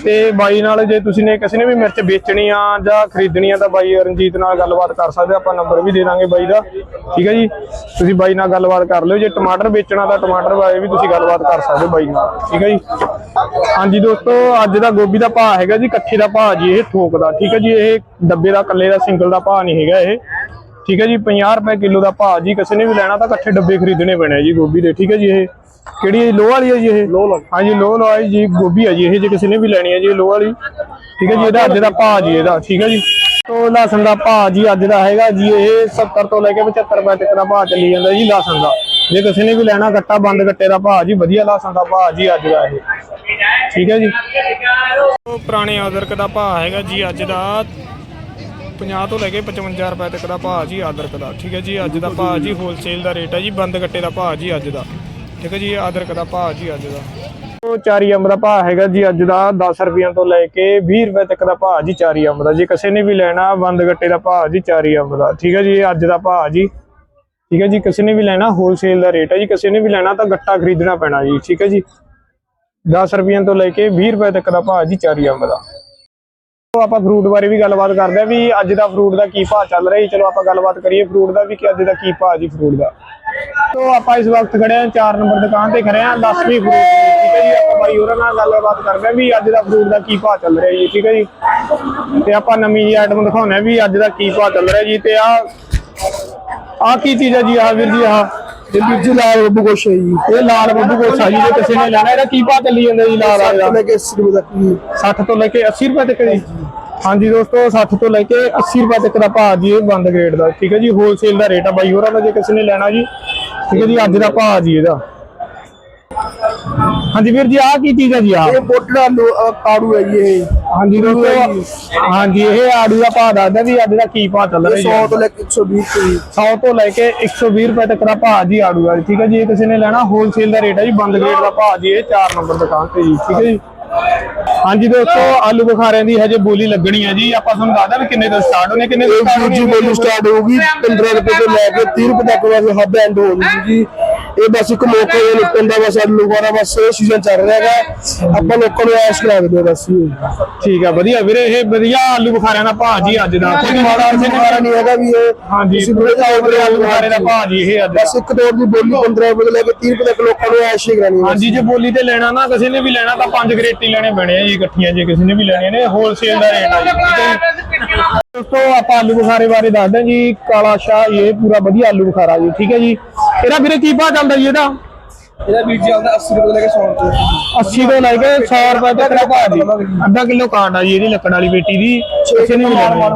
ਤੇ ਬਾਈ ਨਾਲ ਜੇ ਤੁਸੀਂ ਨੇ ਕਿਸੇ ਨੇ ਵੀ ਮਿਰਚ ਵੇਚਣੀ ਆ ਜਾਂ ਖਰੀਦਣੀ ਆ ਤਾਂ ਬਾਈ ਰਣਜੀਤ ਨਾਲ ਗੱਲਬਾਤ ਕਰ ਸਕਦੇ ਆਪਾਂ ਨੰਬਰ ਵੀ ਦੇ ਦਾਂਗੇ ਬਾਈ ਦਾ ਠੀਕ ਹੈ ਜੀ। ਤੁਸੀਂ ਬਾਈ ਨਾਲ ਗੱਲਬਾਤ ਕਰ ਲਿਓ ਜੇ ਟਮਾਟਰ ਵੇਚਣਾ ਤਾਂ ਟਮਾਟਰ ਬਾਰੇ ਵੀ ਤੁਸੀਂ ਗੱਲਬਾਤ ਕਰ ਸਕਦੇ ਹੋ ਬਾਈ ਨਾਲ ਠੀਕ ਹੈ ਜੀ। ਹਾਂਜੀ ਦੋਸਤੋ ਅੱਜ ਦਾ ਗੋਭੀ ਦਾ ਭਾਅ ਹੈਗਾ ਜੀ ਇਕੱਠੇ ਦਾ ਭਾਅ ਜੀ ਇਹ ਥੋਕ ਦਾ ਠੀਕ ਹੈ ਜੀ ਇਹ ਡੱਬੇ ਦਾ ਇਕੱਲੇ ਦਾ ਸਿੰਗਲ ਦਾ ਭਾਅ ਨਹੀਂ ਹੈਗਾ ਇਹ ਠੀਕ ਹੈ ਜੀ 50 ਰੁਪਏ ਕਿਲੋ ਦਾ ਭਾਅ ਜੀ ਕਿਸੇ ਨੇ ਵੀ ਲੈਣਾ ਤਾਂ ਇਕੱਠੇ ਡੱਬੇ ਖਰੀਦਣੇ ਪੈਣੇ ਜੀ ਗੋਭੀ ਦੇ ਠੀਕ ਹੈ ਜੀ ਇਹ ਕਿਹੜੀ ਹੈ ਲੋ ਵਾਲੀ ਹੈ ਜੀ ਇਹ? ਹਾਂਜੀ ਲੋ ਵਾਲੀ ਜੀ ਗੋਭੀ ਹੈ ਜੀ ਇਹ ਜੇ ਕਿਸੇ ਨੇ ਵੀ ਲੈਣੀ ਹੈ ਜੀ ਲੋ ਵਾਲੀ ਠੀਕ ਹੈ ਜੀ ਇਹਦਾ ਅੱਜ ਦਾ ਭਾਅ ਜੀ ਇਹਦਾ ਠੀਕ ਹੈ ਜੀ। ਤੋ ਲਸਣ ਦਾ ਭਾਅ ਜੀ ਅੱਜ ਦਾ ਹੈਗਾ ਜੀ ਇਹ 70 ਤੋਂ ਲੈ ਕੇ 75 ਰੁਪਏ ਤੱਕ ਦਾ ਭਾਅ ਚੱਲੀ ਜਾਂਦਾ ਜੀ ਲਸਣ ਦਾ। ਜੇ ਕਿਸੇ ਨੇ ਵੀ ਲੈਣਾ ਗੱਟਾ ਬੰਦ ਗੱਟੇ ਦਾ ਭਾਅ ਜੀ ਵਧੀਆ ਲਸਣ ਦਾ ਭਾਅ ਜੀ ਅੱਜ ਦਾ ਇਹ। ਠੀਕ ਹੈ ਜੀ। ਉਹ ਪੁਰਾਣੇ ਅਦਰਕ ਦਾ ਭਾਅ ਹੈਗਾ ਜੀ, ਅੱਜ ਦਾ 50 ਤੋਂ ਲੈ ਕੇ 55 ਰੁਪਏ ਤੱਕ ਦਾ ਭਾਅ ਜੀ ਅਦਰਕ ਦਾ। ਠੀਕ ਹੈ ਜੀ, ਅੱਜ ਦਾ ਭਾਅ ਜੀ ਹੋਲਸੇਲ ਦਾ ਰੇਟ ਹੈ ਜੀ, ਬੰਦ ਗੱਟੇ ਦਾ ਭਾਅ ਜੀ, ਅੱਜ ਦਾ। ਠੀਕ ਹੈ ਜੀ ਅਦਰਕ ਦਾ ਭਾਅ ਜੀ, ਅੱਜ ਦਾ। ਉਹ ਚਾਰੀ ਅੰਬ ਦਾ ਭਾਅ ਹੈਗਾ ਜੀ, ਅੱਜ ਦਾ 10 ਰੁਪਈਆਂ ਤੋਂ ਲੈ ਕੇ 20 ਰੁਪਏ ਤੱਕ ਦਾ ਭਾਅ ਜੀ, ਚਾਰੀ ਅੰਬ ਦਾ। ਜੇ ਕਿਸੇ ਨੇ ਵੀ ਲੈਣਾ, ਬੰਦ ਗੱਟੇ ਦਾ ਭਾਅ ਜੀ, ਚਾਰੀ ਅੰਬ ਦਾ। ਠੀਕ ਹੈ ਜੀ ਅੱਜ ਦਾ ਭਾਅ ਜੀ। ਠੀਕ ਹੈ ਜੀ, ਕਿਸੇ ਨੇ ਵੀ ਲੈਣਾ ਹੋਲਸੇਲ ਦਾ ਰੇਟ ਹੈ ਜੀ, ਕਿਸੇ ਨੇ ਵੀ ਲੈਣਾ ਤਾਂ ਗੱਟਾ ਖਰੀਦਣਾ ਪੈਣਾ ਜੀ। ਠੀਕ ਹੈ ਜੀ 10 ਰੁਪਈਆਂ ਤੋਂ ਲੈ ਕੇ 20 ਰੁਪਏ ਤੱਕ ਦਾ ਭਾਅ ਜੀ ਚਾਰੀ ਅੰਬ ਦਾ। ਤੋ ਆਪਾਂ ਫਰੂਟ ਬਾਰੇ ਵੀ ਗੱਲਬਾਤ ਕਰਦੇ ਆ ਵੀ ਅੱਜ ਦਾ ਫਰੂਟ ਦਾ ਕੀ ਭਾਅ ਚੱਲ ਰਿਹਾ ਜੀ। ਚਲੋ ਆਪਾਂ ਗੱਲਬਾਤ ਕਰੀਏ ਫਰੂਟ ਦਾ ਵੀ ਕਿ ਅੱਜ ਦਾ ਕੀ ਭਾਅ ਜੀ ਫਰੂਟ ਦਾ। ਤੋ ਆਪਾਂ ਇਸ ਵਕਤ ਖੜੇ ਆ 4 ਨੰਬਰ ਦੁਕਾਨ ਤੇ ਖੜੇ ਆ 10ਵੀਂ ਫਰੂਟ ਠੀਕ ਹੈ ਜੀ? ਆਪਾਂ ਬਾਈ ਹੋਰਾਂ ਨਾਲ ਗੱਲਬਾਤ ਕਰਦੇ ਆ ਵੀ ਅੱਜ ਦਾ ਫਰੂਟ ਦਾ ਕੀ ਭਾਅ ਚੱਲ ਰਿਹਾ ਜੀ, ਠੀਕ ਹੈ ਜੀ? ਤੇ ਆਪਾਂ ਨਵੀਂ ਜੀ ਆਈਟਮ ਦਿਖਾਉਂਦੇ ਆ ਵੀ ਅੱਜ ਦਾ ਕੀ ਭਾਅ ਚੱਲ ਰਿਹਾ ਜੀ। ਤੇ ਆ ਆ ਕੀ ਚੀਜ਼ ਹੈ ਜੀ? ਆ ਵੀਰ ਜੀ ਆ ਇਹ ਵੀਰ ਜੀ ਲਾਲ ਬੱਬੂ ਹੈ ਜੀ। ਇਹ ਲਾਲ ਬੱਬੂ ਗੋਸਾ ਜੀ ਜੇ ਕਿਸੇ ਨੇ ਲੈਣਾ ਇਹਦਾ ਕੀ ਭਾਅ ਚੱਲੀ ਜਾਂਦਾ ਜੀ ਲਾਲ ਵਾਲੇ? ਦਾ ਲੈ ਕੇ 80 ਰੁਪਏ ਤੱਕ ਜੀ। 60 ਤੋਂ ਲੈ ਕੇ 80 ਰੁਪਏ ਤੱਕ ਜੀ। ਹਾਂਜੀ ਦੋਸਤੋ 60 ਤੋਂ ਲੈ ਕੇ 80 ਰੁਪਏ ਤੱਕ ਦਾ ਭਾਅ ਜੀ ਇਹ ਬੰਦ ਗ੍ਰੇਡ ਦਾ। ਠੀਕ ਹੈ ਜੀ ਹੋਲਸੇਲ ਦਾ ਰੇਟ ਆ ਬਾਈ ਹੋਰਾਂ ਦਾ ਜੇ ਕਿਸੇ ਨੇ ਲੈਣਾ ਜੀ। ਠੀਕ ਹੈ ਜੀ ਅੱਜ ਦਾ ਭਾਅ ਜੀ ਇਹਦਾ। ਹਾਂਜੀ ਵੀਰ ਜੀ ਆਹ ਕੀ ਚੀਜ਼ ਹੈ ਜੀ ਆ ਇਹ ਬੋਟੜਾ ਕਾੜੂ ਹੈ ਜੀ ਇਹ। ਹਾਂਜੀ ਦੋਸਤੋ ਹਾਂਜੀ ਇਹ ਆੜੂ ਦਾ ਭਾਅ ਦੱਸਦਾ ਵੀ ਅੱਜ ਦਾ ਕੀ ਭਾਅ ਚੱਲ ਰਿਹਾ ਜੀ। 100 ਤੋਂ ਲੈ ਕੇ 120 ਤੇ 100 ਤੋਂ ਲੈ ਕੇ 120 ਰੁਪਏ ਤੱਕ ਦਾ ਭਾਅ ਜੀ ਆੜੂ ਦਾ। ਠੀਕ ਹੈ ਜੀ ਇਹ ਕਿਸੇ ਨੇ ਲੈਣਾ ਹੋਲਸੇਲ ਦਾ ਰੇਟ ਹੈ ਜੀ ਬੰਦ ਗ੍ਰੇਡ ਦਾ ਭਾਅ ਜੀ ਇਹ 4 ਨੰਬਰ ਦੁਕਾਨ ਤੇ ਜੀ ਠੀਕ ਹੈ ਜੀ। ਹਾਂਜੀ ਦੋਸਤੋ ਆਲੂ ਬੁਖਾਰਿਆਂ ਦੀ ਹਜੇ ਬੋਲੀ ਲੱਗਣੀ ਹੈ ਜੀ। ਆਪਾਂ ਤੁਹਾਨੂੰ ਦੱਸਦਾ ਵੀ ਕਿੰਨੇ ਤੋਂ ਸਟਾਰਟ ਹੋਣੇ ਕਿੰਨੇ ਤੋਂ ਵੀਰ ਜੀ ਹੋਣੇ ਬੋਲੀ ਸਟਾਰਟ ਹੋਊਗੀ 15 ਰੁਪਏ ਤੋਂ ਲੈ ਕੇ 30 ਰੁਪਏ ਤੱਕ ਬਸ ਹੱਬ ਐਂਡ ਹੋ ਜੂਗੀ ਜੀ। ਇਹ ਬਸ ਇੱਕ ਮੌਕੇ ਦੇ ਲੁੱਟਣ ਦਾ ਬਸ ਆਲੂ ਵਾਲਾ ਬਸ ਇਹ ਸੀਜ਼ਨ ਚੱਲ ਰਿਹਾ ਹੈਗਾ। ਆਪਾਂ ਲੋਕਾਂ ਨੂੰ ਐਸ਼ ਕਰਾ ਦਿੰਦੇ ਬਸ ਠੀਕ ਆ ਵਧੀਆ ਵੀਰੇ ਇਹ ਵਧੀਆ ਆਲੂ ਬੁਖਾਰਿਆਂ ਦਾ ਭਾਅ ਜੀ ਅੱਜ ਦਾ। ਕੋਈ ਮਾੜਾ ਵਾਲਾ ਨਹੀਂ ਹੈਗਾ ਵੀ ਇਹ। ਹਾਂਜੀ। ਵਧੀਆ ਆਲੂ ਬੁਖਾਰੇ ਦਾ ਭਾਅ ਜੀ ਇਹ ਅੱਜ ਬਸ ਇੱਕ ਤੋੜ ਦੀ ਬੋਲੀ 15 ਰੁਪਏ ਤੋਂ ਲੈ ਕੇ 30 ਰੁਪਏ ਤੱਕ ਲੋਕਾਂ ਨੂੰ ਐਸ਼ ਹੀ ਕਰਾਣੀ ਹੈ ਹਾਂਜੀ ਜੇ ਬੋਲੀ ਤੇ ਲੈਣਾ ਨਾ ਕਿਸੇ ਨੇ ਵੀ ਲੈਣਾ ਤਾਂ ਪੰਜ ਗਰੇਟੀ ਲੈਣੇ ਬਣੇ ਆ ਜੀ, ਇਕੱਠੀਆਂ ਜੇ ਕਿਸੇ ਨੇ ਵੀ ਲੈਣੀਆਂ ਨੇ ਹੋਲਸੇਲ ਦਾ ਰੇਟ ਆ ਜੀ ਠੀਕ ਹੈ ਜੀ। ਦੋਸਤੋ, ਆਪਾਂ ਆਲੂ ਬੁਖਾਰੇ ਬਾਰੇ ਦੱਸਦੇ ਹਾਂ ਜੀ, ਕਾਲਾ ਸ਼ਾਹ, ਇਹ ਪੂਰਾ ਵਧੀਆ ਆਲੂ ਬੁਖਾਰਾ ਜੀ, ਠੀਕ ਹੈ ਜੀ। ਇਹਦਾ ਵੀਰੇ ਕੀ ਭਾਅ ਚੱਲਦਾ ਜੀ ਇਹਦਾ? ਇਹਦਾ ਵੀਰ ਜੀ ਆਉਂਦਾ 80 ਰੁਪਏ ਤੋਂ ਲੈ ਕੇ 100 ਰੁਪਏ 80 ਤੋਂ ਲੈ ਕੇ 100 ਰੁਪਏ ਤੱਕ ਦਾ ਭਾਅ ਜੀ। ਅੱਧਾ ਕਿਲੋ ਕਾਂਡ ਜੀ ਇਹਦੀ ਲੱਕੜ ਵਾਲੀ ਬੇਟੀ ਦੀ। ਕਿਸੇ ਨੇ ਲੈਣਾ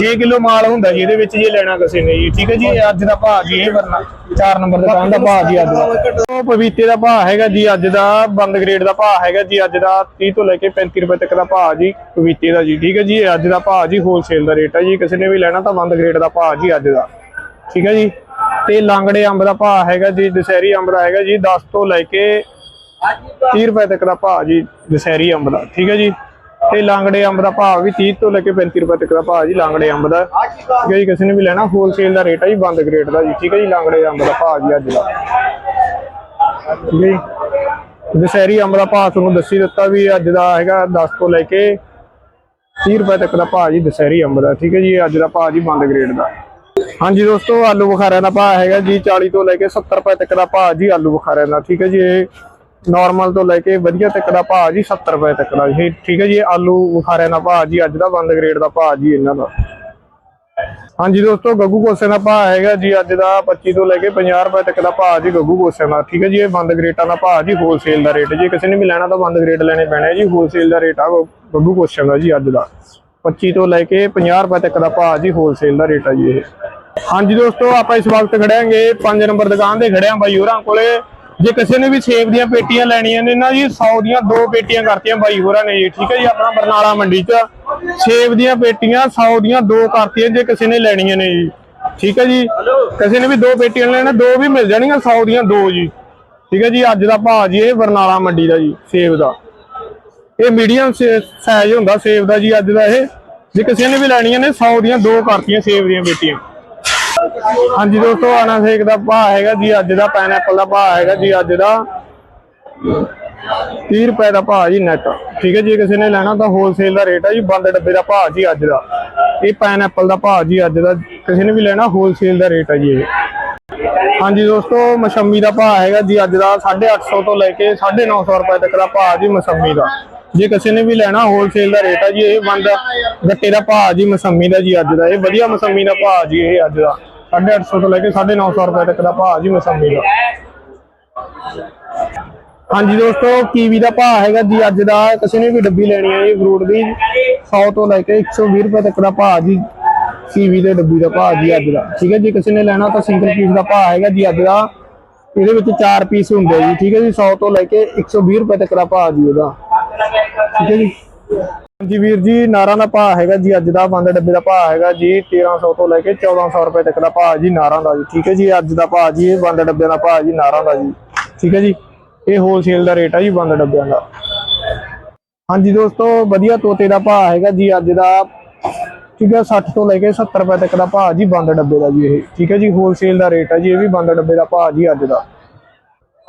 6 ਕਿਲੋ ਮਾਲ ਹੁੰਦਾ ਜੀ ਇਹਦੇ ਵਿੱਚ ਜੇ ਲੈਣਾ ਕਿਸੇ ਨੇ ਜੀ। ਠੀਕ ਹੈ ਜੀ ਅੱਜ ਦਾ ਭਾਅ ਜੀ ਇਹ ਵਰਨਾ। 4 ਨੰਬਰ ਦੁਕਾਨ ਦਾ ਭਾਅ ਜੀ ਅੱਜ ਦਾ। ਉਹ ਪਪੀਤੇ ਦਾ ਭਾਅ ਹੈਗਾ ਜੀ ਅੱਜ ਦਾ। ਬੰਦ ਗ੍ਰੇਡ ਦਾ ਭਾਅ ਹੈਗਾ ਜੀ ਅੱਜ ਦਾ 30 ਤੋਂ ਲੈ ਕੇ 35 ਰੁਪਏ ਤੱਕ ਦਾ ਭਾਅ ਜੀ ਪਪੀਤੇ ਦਾ ਜੀ। ਠੀਕ ਹੈ ਜੀ ਅੱਜ ਦਾ ਭਾਅ ਜੀ ਹੋਲਸੇਲ ਦਾ ਰੇਟ ਹੈ ਜੀ। ਕਿਸੇ ਨੇ ਵੀ ਲੈਣਾ ਤਾਂ ਬੰਦ ਗ੍ਰੇਡ ਦਾ ਭਾਅ ਜੀ ਅੱਜ ਦਾ। ਠੀਕ ਹੈ ਜੀ। ਤੇ ਲਾਂਗੜੇ ਅੰਬ ਦਾ ਭਾਅ ਹੈਗਾ ਜੀ, ਦਸ਼ਹਿਰੀ ਅੰਬ ਦਾ ਹੈਗਾ ਜੀ 10 ਤੋਂ ਲੈ ਕੇ 30 ਰੁਪਏ ਤੱਕ ਦਾ ਭਾਅ ਜੀ, ਦਸ਼ਹਿਰੀ ਅੰਬ ਦਾ, ਠੀਕ ਹੈ ਜੀ? ਤੇ ਲਾਂਗੜੇ ਅੰਬ ਦਾ ਭਾਅ ਵੀ 30 ਤੋਂ ਲੈ ਕੇ 35 ਰੁਪਏ ਤੱਕ ਦਾ ਭਾਅ ਜੀ, ਲਾਂਗੜੇ ਅੰਬ ਦਾ। ਠੀਕ ਹੈ ਜੀ, ਕਿਸੇ ਨੇ ਵੀ ਲੈਣਾ ਹੋਲਸੇਲ ਦਾ ਰੇਟ ਹੈ ਜੀ, ਬੰਦ ਗ੍ਰੇਡ ਦਾ ਜੀ, ਠੀਕ ਹੈ ਜੀ, ਲਾਂਗੜੇ ਅੰਬ ਦਾ ਭਾਅ ਜੀ ਅੱਜ ਦਾ। ਜੀ, ਦਸ਼ਹਿਰੀ ਅੰਬ ਦਾ ਭਾਅ ਤੁਹਾਨੂੰ ਦੱਸੀ ਦਿੱਤਾ ਵੀ ਅੱਜ ਦਾ ਹੈਗਾ 10 ਤੋਂ ਲੈ ਕੇ 30 ਰੁਪਏ ਤੱਕ ਦਾ ਭਾਅ ਜੀ, ਦਸ਼ਹਿਰੀ ਅੰਬ ਦਾ, ਠੀਕ ਹੈ ਜੀ, ਅੱਜ ਦਾ ਭਾਅ ਜੀ, ਬੰਦ ਗ੍ਰੇਡ ਦਾ। ਹਾਂਜੀ ਦੋਸਤੋ, ਆਲੂ ਬੁਖਾਰਿਆਂ ਦਾ ਭਾਅ ਹੈਗਾ ਜੀ 40 ਤੋਂ ਲੈ ਕੇ 70 ਰੁਪਏ ਤੱਕ ਦਾ ਭਾਅ ਜੀ ਆਲੂ ਬੁਖਾਰਿਆਂ ਦਾ, ਠੀਕ ਹੈ ਜੀ, ਇਹ ਨਾਰਮਲ ਤੋਂ ਲੈ ਕੇ ਵਧੀਆ ਤੱਕ ਦਾ ਭਾਅ ਜੀ 70 ਰੁਪਏ ਤੱਕ ਦਾ ਜੀ ਠੀਕ ਹੈ ਜੀ, ਆਲੂ ਬੁਖਾਰਿਆਂ ਦਾ ਭਾਅ ਜੀ, ਅੱਜ ਦਾ ਬੰਦ ਗ੍ਰੇਡ ਦਾ ਭਾਅ ਜੀ ਇਹਨਾਂ ਦਾ। ਹਾਂਜੀ ਦੋਸਤੋ, ਗੱਗੂ ਕੋਸੇ ਦਾ ਭਾਅ ਹੈਗਾ ਜੀ, ਅੱਜ ਦਾ 25 ਤੋਂ ਲੈ ਕੇ 50 ਰੁਪਏ ਤੱਕ ਦਾ ਭਾਅ ਜੀ ਗੱਗੂ ਕੋਸੇ ਦਾ, ਠੀਕ ਹੈ ਜੀ, ਇਹ ਬੰਦ ਗ੍ਰੇਟਾਂ ਦਾ ਭਾਅ ਜੀ ਹੋਲਸੇਲ ਦਾ ਰੇਟ ਜੇ ਕਿਸੇ ਨੇ ਵੀ ਲੈਣਾ ਤਾਂ ਬੰਦ ਗ੍ਰੇਟ ਲੈਣੇ ਪੈਣੇ ਜੀ ਹੋਲਸੇਲ ਦਾ ਰੇਟ ਆ ਗੱਗੂ ਕੋਸੇ ਦਾ ਜੀ, ਅੱਜ ਦਾ। 25 ਤੋਂ ਲੈ ਕੇ 50 ਰੁਪਏ ਤੱਕ ਦਾ ਭਾਅ ਜੀ ਹੋਲਸੇਲ ਦਾ ਰੇਟ ਆ ਜੀ ਇਹ। ਹਾਂਜੀ ਦੋਸਤੋ ਆਪਾਂ ਇਸ ਵਕਤ ਖੜਿਆਂਗੇ 5 ਨੰਬਰ ਦੁਕਾਨ ਤੇ ਖੜਿਆ ਬਾਈ ਹੋਰਾਂ ਕੋਲੇ। ਜੇ ਕਿਸੇ ਨੇ ਵੀ ਸੇਬ ਦੀਆਂ ਪੇਟੀਆਂ ਲੈਣੀਆਂ ਨੇ ਨਾ ਜੀ 100 ਦੀਆਂ ਦੋ ਪੇਟੀਆਂ ਕਰਤੀਆਂ ਬਾਈ ਹੋਰਾਂ ਨੇ ਜੀ ਠੀਕ ਹੈ ਜੀ ਆਪਣਾ ਬਰਨਾਲਾ ਮੰਡੀ 'ਚ। ਸੇਬ ਦੀਆਂ ਪੇਟੀਆਂ 100 ਦੀਆਂ ਦੋ ਕਰਤੀਆਂ ਜੇ ਕਿਸੇ ਨੇ ਲੈਣੀਆਂ ਨੇ ਜੀ ਠੀਕ ਹੈ ਜੀ। ਕਿਸੇ ਨੇ ਵੀ ਦੋ ਪੇਟੀਆਂ ਲੈਣਾ ਦੋ ਵੀ ਮਿਲ ਜਾਣਗੀਆਂ 100 ਦੀਆਂ ਦੋ ਜੀ। ਠੀਕ ਹੈ ਜੀ ਅੱਜ ਦਾ ਭਾਅ ਜੀ ਇਹ ਬਰਨਾਲਾ ਮੰਡੀ ਦਾ ਜੀ ਸੇਬ ਦਾ। ਇਹ ਮੀਡੀਅਮ ਸਾਈਜ਼ ਹੁੰਦਾ ਸੇਬ ਦਾ ਜੀ ਅੱਜ ਦਾ ਇਹ। ਜੇ ਕਿਸੇ ਨੇ ਵੀ ਲੈਣੀਆਂ ਨੇ 100 ਦੀਆਂ ਦੋ ਕਰਤੀਆਂ ਸੇਬ ਦੀਆਂ ਪੇਟੀਆਂ। ਹਾਂਜੀ ਦੋਸਤੋ ਅਨਾਸੇਕ ਦਾ ਭਾਅ ਹੈਗਾ ਜੀ, ਅੱਜ ਦਾ ਪਾਈਨਐਪਲ ਦਾ ਭਾਅ ਹੈਗਾ ਜੀ, ਅੱਜ ਦਾ 30 ਰੁਪਏ ਦਾ ਭਾਅ ਜੀ ਨੈਟ ਠੀਕ ਹੈ ਜੀ ਕਿਸੇ ਨੇ ਲੈਣਾ ਤਾਂ ਹੋਲਸੇਲ ਦਾ ਰੇਟ ਹੈ ਜੀ, ਬੰਦ ਡੱਬੇ ਦਾ ਭਾਅ ਜੀ ਅੱਜ ਦਾ। ਇਹ ਪਾਈਨਐਪਲ ਦਾ ਭਾਅ ਜੀ, ਅੱਜ ਦਾ। ਕਿਸੇ ਨੇ ਵੀ ਲੈਣਾ ਹੋਲਸੇਲ ਦਾ ਰੇਟ ਹੈ ਜੀ ਇਹ। ਹਾਂਜੀ ਦੋਸਤੋ, ਮਸ਼ੰਮੀ ਦਾ ਭਾਅ ਹੈਗਾ ਜੀ, ਅੱਜ ਦਾ 850 ਤੋਂ ਲੈ ਕੇ 950 ਰੁਪਏ ਤੱਕ ਦਾ ਭਾਅ ਜੀ ਮਸੰਮੀ ਦਾ। ਜੇ ਕਿਸੇ ਨੇ ਵੀ ਲੈਣਾ ਹੋਲਸੇਲ ਦਾ ਰੇਟ ਆ ਜੀ, ਇਹ ਬੰਦ ਗੱਟੇ ਦਾ ਭਾਅ ਜੀ ਮਸੰਮੀ ਦਾ ਜੀ, ਅੱਜ ਦਾ। ਇਹ ਵਧੀਆ ਮਸੰਮੀ ਦਾ ਭਾਅ ਜੀ, ਇਹ ਅੱਜ ਦਾ। 850 ਤੋਂ ਲੈ ਕੇ 950 ਰੁਪਏ ਤੱਕ ਦਾ ਭਾਅ ਜੀ ਮਸੰਮੀ ਦਾ ਹਾਂਜੀ ਦੋਸਤੋ, ਕੀਵੀ ਦਾ ਭਾਅ ਹੈਗਾ ਜੀ ਅੱਜ ਦਾ। ਕਿਸੇ ਨੇ ਵੀ ਡੱਬੀ ਲੈਣੀ ਹੈ ਜੀ ਫਰੂਟ ਦੀ 100 ਤੋਂ ਲੈ ਕੇ 120 ਰੁਪਏ ਤੱਕ ਦਾ ਭਾਅ ਜੀ, ਕੀਵੀ ਦੇ ਡੱਬੀ ਦਾ ਭਾਅ ਜੀ ਅੱਜ ਦਾ। ਠੀਕ ਹੈ ਜੀ, ਕਿਸੇ ਨੇ ਲੈਣਾ ਤਾਂ ਸਿੰਗਲ ਪੀਸ ਦਾ ਭਾਅ ਹੈਗਾ ਜੀ ਅੱਜ ਦਾ। ਇਹਦੇ ਵਿੱਚ 4 ਪੀਸ ਹੁੰਦੇ ਜੀ। ਠੀਕ ਹੈ ਜੀ 100 ਤੋਂ ਲੈ ਕੇ 120 ਰੁਪਏ ਤੱਕ ਦਾ ਭਾਅ ਜੀ ਉਹਦਾ। ਠੀਕ ਹੈ ਜੀ। ਹਾਂਜੀ ਵੀਰ ਜੀ, ਨਾਰਾਂ ਦਾ ਭਾਅ ਹੈਗਾ ਜੀ, ਅੱਜ ਦਾ ਬੰਦ ਡੱਬੇ ਦਾ ਭਾਅ ਹੈਗਾ ਜੀ 1300 ਤੋਂ ਲੈ ਕੇ 1400 ਰੁਪਏ ਤੱਕ ਦਾ ਭਾਅ ਜੀ, ਨਾਰਾਂ ਦਾ ਜੀ। ਠੀਕ ਹੈ ਜੀ ਅੱਜ ਦਾ ਭਾਅ ਜੀ, ਇਹ ਬੰਦ ਡੱਬਿਆਂ ਦਾ ਭਾਅ ਜੀ, ਨਾਰਾਂ ਦਾ ਜੀ। ਠੀਕ ਹੈ ਜੀ, ਇਹ ਹੋਲਸੇਲ ਦਾ ਰੇਟ ਆ ਜੀ ਬੰਦ ਡੱਬਿਆਂ ਦਾ। ਹਾਂਜੀ ਦੋਸਤੋ, ਵਧੀਆ ਤੋਤੇ ਦਾ ਭਾਅ ਹੈਗਾ ਜੀ, ਅੱਜ ਦਾ। ਠੀਕ ਹੈ 60 ਤੋਂ ਲੈ ਕੇ 70 ਰੁਪਏ ਤੱਕ ਦਾ ਭਾਅ ਜੀ ਬੰਦ ਡੱਬੇ ਦਾ ਜੀ ਇਹ। ਠੀਕ ਹੈ ਜੀ ਹੋਲਸੇਲ ਦਾ ਰੇਟ ਆ ਜੀ, ਇਹ ਵੀ ਬੰਦ ਡੱਬੇ ਦਾ ਭਾਅ ਜੀ, ਅੱਜ ਦਾ।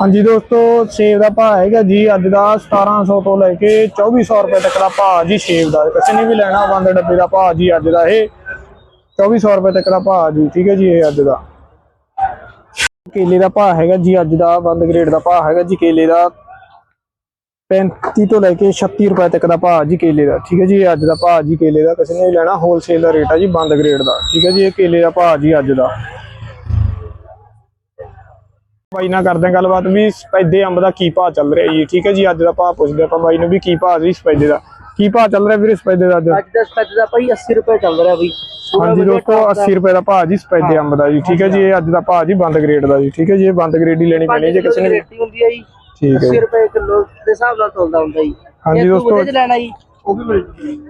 ਹਾਂਜੀ ਦੋਸਤੋ, ਸੇਬ ਦਾ ਭਾਅ ਹੈਗਾ ਜੀ, ਅੱਜ ਦਾ 1700 ਤੋਂ ਲੈ ਕੇ 2400 ਰੁਪਏ ਤੱਕ ਦਾ ਭਾਅ ਜੀ ਸੇਬ ਦਾ। ਕਿਸੇ ਨੇ ਵੀ ਲੈਣਾ ਬੰਦ ਡੱਬੇ ਦਾ ਭਾਅ ਜੀ, ਅੱਜ ਦਾ ਇਹ 2400 ਰੁਪਏ ਤੱਕ ਦਾ ਭਾਅ ਜੀ, ਠੀਕ ਹੈ ਜੀ ਇਹ ਅੱਜ ਦਾ। ਕੇਲੇ ਦਾ ਭਾਅ ਹੈਗਾ ਜੀ, ਅੱਜ ਦਾ ਬੰਦ ਗ੍ਰੇਡ ਦਾ ਭਾਅ ਹੈਗਾ ਜੀ, ਕੇਲੇ ਦਾ 35 ਤੋਂ ਲੈ ਕੇ 36 ਰੁਪਏ ਤੱਕ ਦਾ ਭਾਅ ਜੀ, ਕੇਲੇ ਦਾ, ਠੀਕ ਹੈ ਜੀ ਅੱਜ ਦਾ ਭਾਅ ਜੀ, ਕੇਲੇ ਦਾ। ਕਿਸੇ ਨੇ ਵੀ ਲੈਣਾ ਹੋਲਸੇਲ ਦਾ ਰੇਟ ਆ ਜੀ, ਬੰਦ ਗ੍ਰੇਡ ਦਾ, ਠੀਕ ਹੈ ਜੀ, ਇਹ ਕੇਲੇ ਦਾ ਭਾਅ ਜੀ, ਅੱਜ ਦਾ। ਬਾਈ ਨਾਲ ਕਰਦੇ ਹਾਂ ਗੱਲਬਾਤ ਵੀ ਸਪੈਦੇ ਅੰਬ ਦਾ ਕੀ ਭਾਅ ਚੱਲ ਰਿਹਾ ਜੀ ਠੀਕ ਹੈ ਜੀ ਅੱਜ ਦਾ ਭਾਅ ਪੁੱਛਦੇ ਆਪਾਂ ਬਾਈ ਨੂੰ ਵੀ ਕੀ ਭਾਅ ਜੀ ਸਪੈਦੇ ਦਾ। ਕੀ ਭਾਅ ਚੱਲ ਰਿਹਾ ਵੀਰੇ ਸਪੈਦੇ ਦਾ ਅੱਜ? ਅੱਜ ਦਾ ਸਟੱਡ ਦਾ ਭਾਈ 80 ਰੁਪਏ ਚੱਲ ਰਿਹਾ ਬਈ। ਹਾਂਜੀ ਦੋਸਤੋ 80 ਰੁਪਏ ਦਾ ਭਾਅ ਜੀ ਸਪੈਦੇ ਅੰਬ ਦਾ ਜੀ ਠੀਕ ਹੈ ਜੀ ਇਹ ਅੱਜ ਦਾ ਭਾਅ ਜੀ ਬੰਦ ਗ੍ਰੇਡ ਦਾ ਜੀ ਠੀਕ ਹੈ ਜੀ ਇਹ ਬੰਦ ਗ੍ਰੇਡ ਹੀ ਲੈਣੀ ਪੈਣੀ ਹੈ ਜੇ ਕਿਸੇ ਨੇ ਹੁੰਦੀ ਹੈ ਜੀ। ਠੀਕ ਹੈ 80 ਜੀ। ਰੁਪਏ ਕਿਲੋ ਦੇ ਹਿਸਾਬ ਨਾਲ ਤੁਲਦਾ ਹੁੰਦਾ ਜੀ। ਹਾਂਜੀ ਦੋਸਤੋ। ਲੈਣਾ ਜੀ ਉਹ ਵੀ ਮਿਲ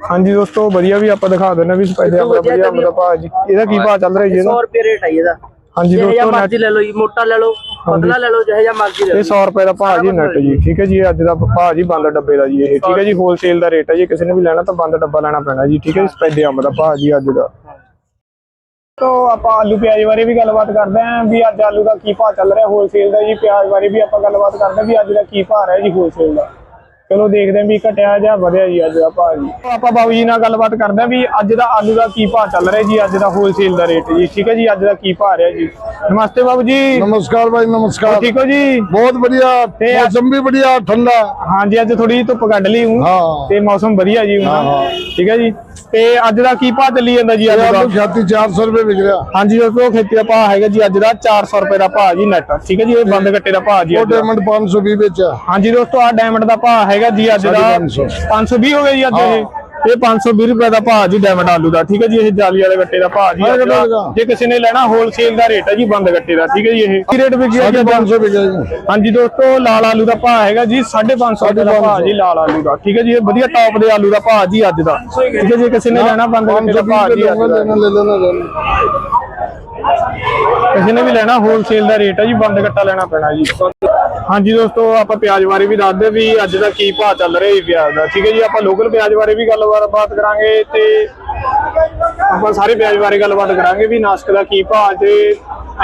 ਹਾਂਜੀ ਦੋਸਤੋ ਵਧੀਆ ਵੀ ਆਪਾਂ ਦਿਖਾ ਦਿੰਦੇ ਹਾਂ ਵੀ ਸਪੈਦੇ ਅੰਬ ਦਾ ਵਧੀਆ ਅੰਬ ਦਾ ਭਾਅ ਜੀ। ਇਹਦਾ ਕੀ ਭਾਅ ਚੱਲ ਰਿਹਾ ਜੀ ਇਹਦਾ? 100 ਰੁਪਏ ਰੇਟ ਆਈ ਇਹਦਾ। ਹਾਂਜੀ ਜਿਹੇ ਦੋਸਤੋ ਮਰਜ਼ੀ ਲੈ ਲਓ ਜੀ ਮੋਟਾ ਲੈ ਲਓ ਪਤਲਾ ਲੈ ਲਓ ਜਿਹੇ ਜਿਹਾ ਮਰਜ਼ੀ ਲੈ ਇਹ ਲਓ। 100 ਰੁਪਏ ਦਾ ਭਾਅ ਜੀ ਨੈਟ ਜੀ ਠੀਕ ਹੈ ਜੀ ਇਹ ਅੱਜ ਦਾ ਭਾਅ ਜੀ ਬੰਦ ਡੱਬੇ ਦਾ ਜੀ ਇਹ ਠੀਕ ਹੈ ਜੀ ਹੋਲਸੇਲ ਦਾ ਰੇਟ ਹੈ ਜੀ ਕਿਸੇ ਨੇ ਵੀ ਲੈਣਾ ਤਾਂ ਬੰਦ ਡੱਬਾ ਲੈਣਾ ਪੈਣਾ ਜੀ ਠੀਕ ਹੈ ਜੀ ਸਪੈਦੇ ਅੰਬ ਦਾ ਭਾਅ ਜੀ ਅੱਜ ਦਾ। ਤੋ ਆਪਾਂ ਆਲੂ ਪਿਆਜ਼ ਬਾਰੇ ਵੀ ਗੱਲਬਾਤ ਕਰਦੇ ਆਂ ਵੀ ਅੱਜ ਆਲੂ ਦਾ ਕੀ ਭਾਅ ਚੱਲ ਰਿਹਾ ਹੋਲਸੇਲ ਦਾ ਜੀ ਪਿਆਜ਼ ਬਾਰੇ ਵੀ ਆਪਾਂ ਗੱਲਬਾਤ ਕਰਦੇ ਆਂ ਵੀ ਅੱਜ ਦਾ ਕੀ ਭਾਅ ਰਿਹਾ ਜੀ ਹੋਲਸੇਲ ਦਾ। ਚਲੋ ਦੇਖਦੇ ਆਂ ਵੀ ਘਟਿਆ ਜਾਂ ਵਧਿਆ ਜੀ ਅੱਜ ਦਾ ਭਾਅ ਜੀ। ਆਪਾਂ ਬਾਬੂ ਜੀ ਨਾਲ ਗੱਲਬਾਤ ਕਰਦੇ ਆਂ ਵੀ ਅੱਜ ਦਾ ਆਲੂ ਦਾ ਕੀ ਭਾਅ ਚੱਲ ਰਿਹਾ ਜੀ ਅੱਜ ਦਾ ਹੋਲਸੇਲ ਦਾ ਰੇਟ ਜੀ। ਠੀਕ ਹੈ ਜੀ ਅੱਜ ਦਾ ਕੀ ਭਾਅ ਰਿਹਾ ਜੀ? ਨਮਸਤੇ ਬਾਬੂ ਜੀ। ਨਮਸਕਾਰ ਭਾਈ ਨਮਸਕਾਰ। ਠੀਕ ਹੋ ਜੀ? ਬਹੁਤ ਵਧੀਆ। ਮੌਸਮ ਵੀ ਵਧੀਆ ਠੰਡਾ। ਹਾਂ ਜੀ ਅੱਜ ਥੋੜੀ ਧੁੱਪ ਕੱਢ ਲਈ ਹੂੰ। ਤੇ ਮੌਸਮ ਵਧੀਆ ਜੀ ਹੁਣ ਠੀਕ ਹੈ ਜੀ। ਤੇ ਅੱਜ ਦਾ ਕੀ ਭਾਅ ਚੱਲੀ ਜਾਂਦਾ ਜੀ ਅੱਜ ਦਾ? ਖੇਤੀ 400 ਰੁਪਏ ਵਿਕ ਰਿਹਾ। ਹਾਂ ਜੀ ਦੋਸਤੋ ਖੇਤੀ ਦਾ ਭਾਅ ਹੈਗਾ ਜੀ ਅੱਜ ਦਾ 400 ਰੁਪਏ ਦਾ ਭਾਅ ਜੀ ਨੈਟ ਠੀਕ ਹੈ ਜੀ ਇਹ ਬੰਦ ਕੱਟੇ ਦਾ ਭਾਅ ਜੀ ਉਹ ਡਾਇਮੰਡ 520 ਵਿੱਚ ਹਾਂ ਜੀ ਦੋਸਤੋ ਆ ਡਾਇਮੰਡ ਦਾ ਭਾਅ ਹੈ ਹੈਗਾ ਜੀ ਅੱਜ ਦਾ 550 520 ਹੋ ਗਿਆ ਜੀ ਅੱਜ ਇਹ। ਇਹ 520 ਰੁਪਏ ਦਾ ਭਾਅ ਜੀ ਡਾਇਮੰਡ ਆਲੂ ਦਾ ਠੀਕ ਹੈ ਜੀ ਇਹ ਜਾਲੀ ਵਾਲੇ ਗੱਟੇ ਦਾ ਭਾਅ ਜੀ ਜੇ ਕਿਸੇ ਨੇ ਲੈਣਾ ਹੋਲਸੇਲ ਦਾ ਰੇਟ ਹੈ ਜੀ ਬੰਦ ਗੱਟੇ ਦਾ ਠੀਕ ਹੈ ਜੀ ਇਹ। ਕੀ ਰੇਟ ਵਿਕਿਆ ਜੀ? 500 ਰੁਪਏ ਜੀ। ਹਾਂਜੀ ਦੋਸਤੋ ਲਾਲ ਆਲੂ ਦਾ ਭਾਅ ਹੈਗਾ ਜੀ 550 ਰੁਪਏ ਦਾ ਭਾਅ ਜੀ ਲਾਲ ਆਲੂ ਦਾ ਠੀਕ ਹੈ ਜੀ ਇਹ ਵਧੀਆ ਟੌਪ ਦੇ ਆਲੂ ਦਾ ਭਾਅ ਜੀ ਅੱਜ ਦਾ। ਠੀਕ ਹੈ ਜੀ ਕਿਸੇ ਨੇ ਲੈਣਾ ਬੰਦ ਗੱਟੇ ਦਾ ਭਾਅ ਜੀ ਕਿਸੇ ਨੇ ਵੀ ਲੈਣਾ ਹੋਲਸੇਲ ਦਾ ਰੇਟ ਹੈ ਜੀ ਬੰਦ ਗੱਟਾ ਲੈਣਾ ਪੈਣਾ ਜੀ। ਹਾਂਜੀ ਦੋਸਤੋ ਆਪਾਂ ਪਿਆਜ਼ ਬਾਰੇ ਵੀ ਦੱਸਦੇ ਵੀ ਅੱਜ ਦਾ ਕੀ ਭਾਅ ਚੱਲ ਰਿਹਾ ਜੀ ਪਿਆਜ਼ ਦਾ ਠੀਕ ਹੈ ਜੀ ਆਪਾਂ ਲੋਕਲ ਪਿਆਜ਼ ਬਾਰੇ ਵੀ ਗੱਲ ਗੱਲਬਾਤ ਬਾਤ ਕਰਾਂਗੇ ਤੇ ਆਪਾਂ ਸਾਰੇ ਪਿਆਜ਼ ਬਾਰੇ ਗੱਲਬਾਤ ਕਰਾਂਗੇ ਵੀ ਨਾਸਕ ਦਾ ਕੀ ਭਾਅ ਤੇ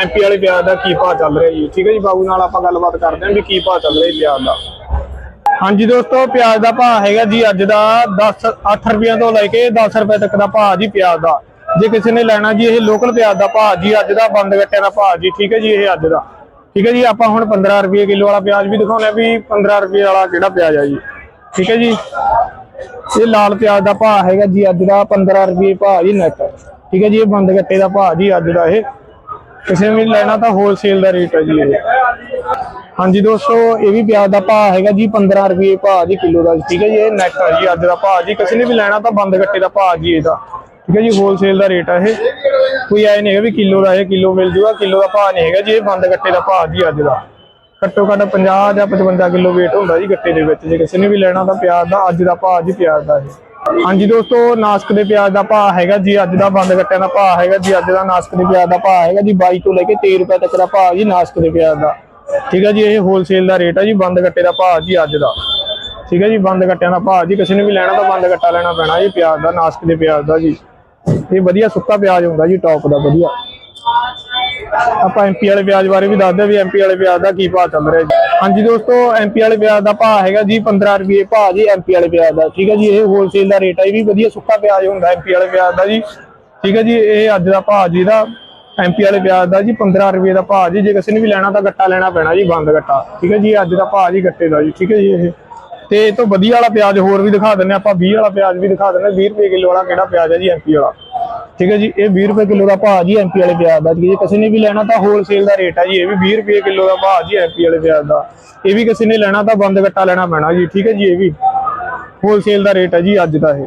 ਐਮਪੀ ਵਾਲੇ ਪਿਆਜ਼ ਦਾ ਕੀ ਭਾਅ ਚੱਲ ਰਿਹਾ ਜੀ। ਠੀਕ ਹੈ ਜੀ ਬਾਬੂ ਨਾਲ ਆਪਾਂ ਗੱਲਬਾਤ ਕਰਦੇ ਹਾਂ ਵੀ ਕੀ ਭਾਅ ਚੱਲ ਰਿਹਾ ਜੀ ਦਾ। ਹਾਂਜੀ ਦੋਸਤੋ, ਪਿਆਜ਼ ਦਾ ਭਾਅ ਹੈਗਾ ਜੀ ਅੱਜ ਦਾ 10 8 ਰੁਪਈਆਂ ਤੋਂ ਲੈ ਕੇ 10 ਰੁਪਏ ਤੱਕ ਦਾ ਭਾਅ ਜੀ ਪਿਆਜ਼ ਦਾ। ਜੇ ਕਿਸੇ ਨੇ ਲੈਣਾ ਜੀ, ਇਹ ਲੋਕਲ ਪਿਆਜ਼ ਦਾ ਭਾਅ ਜੀ, ਅੱਜ ਦਾ ਬੰਦ ਗੱਟਿਆਂ ਦਾ ਭਾਅ ਜੀ, ਠੀਕ ਹੈ ਜੀ, ਇਹ ਅੱਜ ਦਾ। ਠੀਕ ਹੈ ਜੀ, ਆਪਾਂ ਹੁਣ 15 ਰੁਪਏ ਕਿਲੋ ਵਾਲਾ ਪਿਆਜ਼ ਵੀ ਦਿਖਾਉਣਾ ਵੀ 15 ਰੁਪਏ ਵਾਲਾ ਕਿਹੜਾ ਪਿਆਜ਼ ਆ ਜੀ। ਠੀਕ ਹੈ ਜੀ। ਇਹ ਲਾਲ ਪਿਆਜ਼ ਦਾ ਭਾਅ ਹੈਗਾ ਜੀ ਅੱਜ ਦਾ 15 ਰੁਪਏ ਭਾਅ ਜੀ ਨੈਟ ਠੀਕ ਹੈ ਜੀ, ਇਹ ਬੰਦ ਗੱਟੇ ਦਾ ਭਾਅ ਜੀ ਅੱਜ ਦਾ ਇਹ। ਕਿਸੇ ਵੀ ਲੈਣਾ ਤਾਂ ਹੋਲਸੇਲ ਦਾ ਰੇਟ ਹੈ ਜੀ ਇਹ। ਹਾਂਜੀ ਦੋਸਤੋ, ਇਹ ਵੀ ਪਿਆਜ਼ ਦਾ ਭਾਅ ਹੈਗਾ ਜੀ 15 ਰੁਪਏ ਭਾਅ ਜੀ ਕਿਲੋ ਦਾ। ਠੀਕ ਹੈ ਜੀ, ਇਹ ਨੈਟ ਹੈ ਜੀ ਅੱਜ ਦਾ ਭਾਅ ਜੀ। ਕਿਸੇ ਨੇ ਵੀ ਲੈਣਾ ਤਾਂ ਬੰਦ ਗੱਟੇ ਦਾ ਭਾਅ ਜੀ ਇਹਦਾ। ਠੀਕ ਹੈ ਜੀ ਹੋਲਸੇਲ ਦਾ ਰੇਟ ਹੈ ਇਹ। ਕੋਈ ਐ ਨਹੀਂ ਹੈਗਾ ਵੀ ਕਿਲੋ ਦਾ ਇਹ ਕਿਲੋ ਮਿਲ ਜੂਗਾ, ਕਿਲੋ ਦਾ ਭਾਅ ਨਹੀਂ ਹੈਗਾ ਜੀ, ਇਹ ਬੰਦ ਗੱਟੇ ਦਾ ਭਾਅ ਜੀ ਅੱਜ ਦਾ। ਘੱਟੋ ਘੱਟ 50 ਜਾਂ 55 ਕਿਲੋ weight ਹੁੰਦਾ ਜੀ ਗੱਟੇ ਦੇ ਵਿੱਚ। ਜੇ ਕਿਸੇ ਨੇ ਵੀ ਲੈਣਾ ਤਾਂ ਪਿਆਜ਼ ਦਾ, ਅੱਜ ਦਾ ਭਾਅ ਜੀ ਪਿਆਜ਼ ਦਾ ਇਹ। ਹਾਂਜੀ ਦੋਸਤੋ, ਨਾਸਕ ਦੇ ਪਿਆਜ਼ ਦਾ ਭਾਅ ਹੈਗਾ ਜੀ, ਅੱਜ ਦਾ ਬੰਦ ਗੱਟਿਆਂ ਦਾ ਭਾਅ ਹੈਗਾ ਜੀ, ਅੱਜ ਦਾ ਨਾਸਕ ਦੇ ਪਿਆਜ਼ ਦਾ ਭਾਅ ਹੈਗਾ ਜੀ 22 ਤੋਂ ਲੈ ਕੇ 13 ਰੁਪਏ ਤੱਕ ਦਾ ਭਾਅ ਜੀ ਨਾਸਕ ਦੇ ਪਿਆਜ਼ ਦਾ। ਠੀਕ ਹੈ ਜੀ, ਇਹ ਹੋਲਸੇਲ ਦਾ ਰੇਟ ਹੈ ਜੀ, ਬੰਦ ਗੱਟੇ ਦਾ ਭਾਅ ਜੀ ਅੱਜ ਦਾ। ਠੀਕ ਹੈ ਜੀ, ਬੰਦ ਗੱਟਿਆਂ ਦਾ ਭਾਅ ਜੀ, ਕਿਸੇ ਨੇ ਵੀ ਲੈਣਾ ਤਾਂ ਬੰਦ ਗੱਟਾ ਲੈਣਾ ਪੈਣਾ ਜੀ, ਪਿਆਜ਼ ਦਾ, ਨਾਸਕ ਦੇ ਪਿਆਜ਼ ਦਾ ਜੀ। ਇਹ ਵਧੀਆ ਸੁੱਕਾ ਪਿਆਜ਼ ਹੁੰਦਾ ਜੀ ਟੌਪ ਦਾ ਵਧੀਆ। ਆਪਾਂ ਐਮਪੀ ਵਾਲੇ ਪਿਆਜ਼ ਬਾਰੇ ਵੀ ਦੱਸਦੇ ਵੀ ਐਮਪੀ ਵਾਲੇ ਪਿਆਜ਼ ਦਾ ਕੀ ਭਾਅ ਚੱਲ ਰਿਹਾ ਜੀ। ਹਾਂਜੀ ਦੋਸਤੋ ਐਮਪੀ ਵਾਲੇ ਪਿਆਜ਼ ਦਾ ਭਾਅ ਹੈਗਾ ਜੀ 15 ਰੁਪਏ ਭਾਅ ਜੀ ਐਮਪੀ ਵਾਲੇ ਪਿਆਜ਼ ਦਾ। ਠੀਕ ਹੈ ਜੀ, ਇਹ ਹੋਲਸੇਲ ਦਾ ਰੇਟ ਹੈ ਇਹ ਵੀ ਵਧੀਆ ਸੁੱਕਾ ਪਿਆਜ਼ ਹੁੰਦਾ ਐਮਪੀ ਵਾਲੇ ਪਿਆਜ਼ ਦਾ ਜੀ। ਠੀਕ ਹੈ ਜੀ, ਇਹ ਅੱਜ ਦਾ ਭਾਅ ਜੀ ਦਾ ਐਮਪੀ ਵਾਲੇ ਪਿਆਜ਼ ਦਾ ਜੀ 15 ਰੁਪਏ ਦਾ ਭਾਅ ਜੀ। ਜੇ ਕਿਸੇ ਨੇ ਵੀ ਲੈਣਾ ਤਾਂ ਗੱਟਾ ਲੈਣਾ ਪੈਣਾ ਜੀ, ਬੰਦ ਗੱਟਾ। ਠੀਕ ਹੈ ਜੀ ਅੱਜ ਦਾ ਭਾਅ ਜੀ ਗੱਟੇ ਦਾ ਜੀ। ਠੀਕ ਹੈ ਜੀ, ਇਹ। ਤੇ ਇਹ ਤੋਂ ਵਧੀਆ ਵਾਲਾ ਪਿਆਜ਼ ਹੋਰ ਵੀ ਦਿਖਾ ਦਿੰਨੇ ਆਪਾਂ 20 ਵਾਲਾ ਪਿਆਜ਼ ਵੀ ਦਿਖਾ ਦਿੰਨੇ 20 ਰੁਪਏ ਕਿਲੋ ਵਾਲਾ ਕਿਹੜਾ ਪਿਆਜ਼ ਹੈ ਜੀ ਐਮਪੀ ਵਾਲਾ। ਠੀਕ ਹੈ ਜੀ, ਇਹ 20 ਰੁਪਏ ਕਿਲੋ ਦਾ ਭਾਅ ਜੀ ਐਮਪੀ ਵਾਲੇ ਪਿਆਜ਼ ਦਾ। ਜੇ ਕਿਸੇ ਨੇ ਵੀ ਲੈਣਾ ਤਾਂ ਹੋਲਸੇਲ ਦਾ ਰੇਟ ਹੈ ਜੀ, ਇਹ ਵੀ 20 ਰੁਪਏ ਕਿਲੋ ਦਾ ਭਾਅ ਜੀ ਐਮਪੀ ਵਾਲੇ ਪਿਆਜ਼ ਦਾ। ਇਹ ਵੀ ਕਿਸੇ ਨੇ ਲੈਣਾ ਤਾਂ ਬੰਦ ਗੱਟਾ ਲੈਣਾ ਪੈਣਾ ਜੀ, ਠੀਕ ਹੈ ਜੀ, ਇਹ ਵੀ। ਹੋਲਸੇਲ ਦਾ ਰੇਟ ਹੈ ਜੀ ਅੱਜ ਦਾ ਇਹ।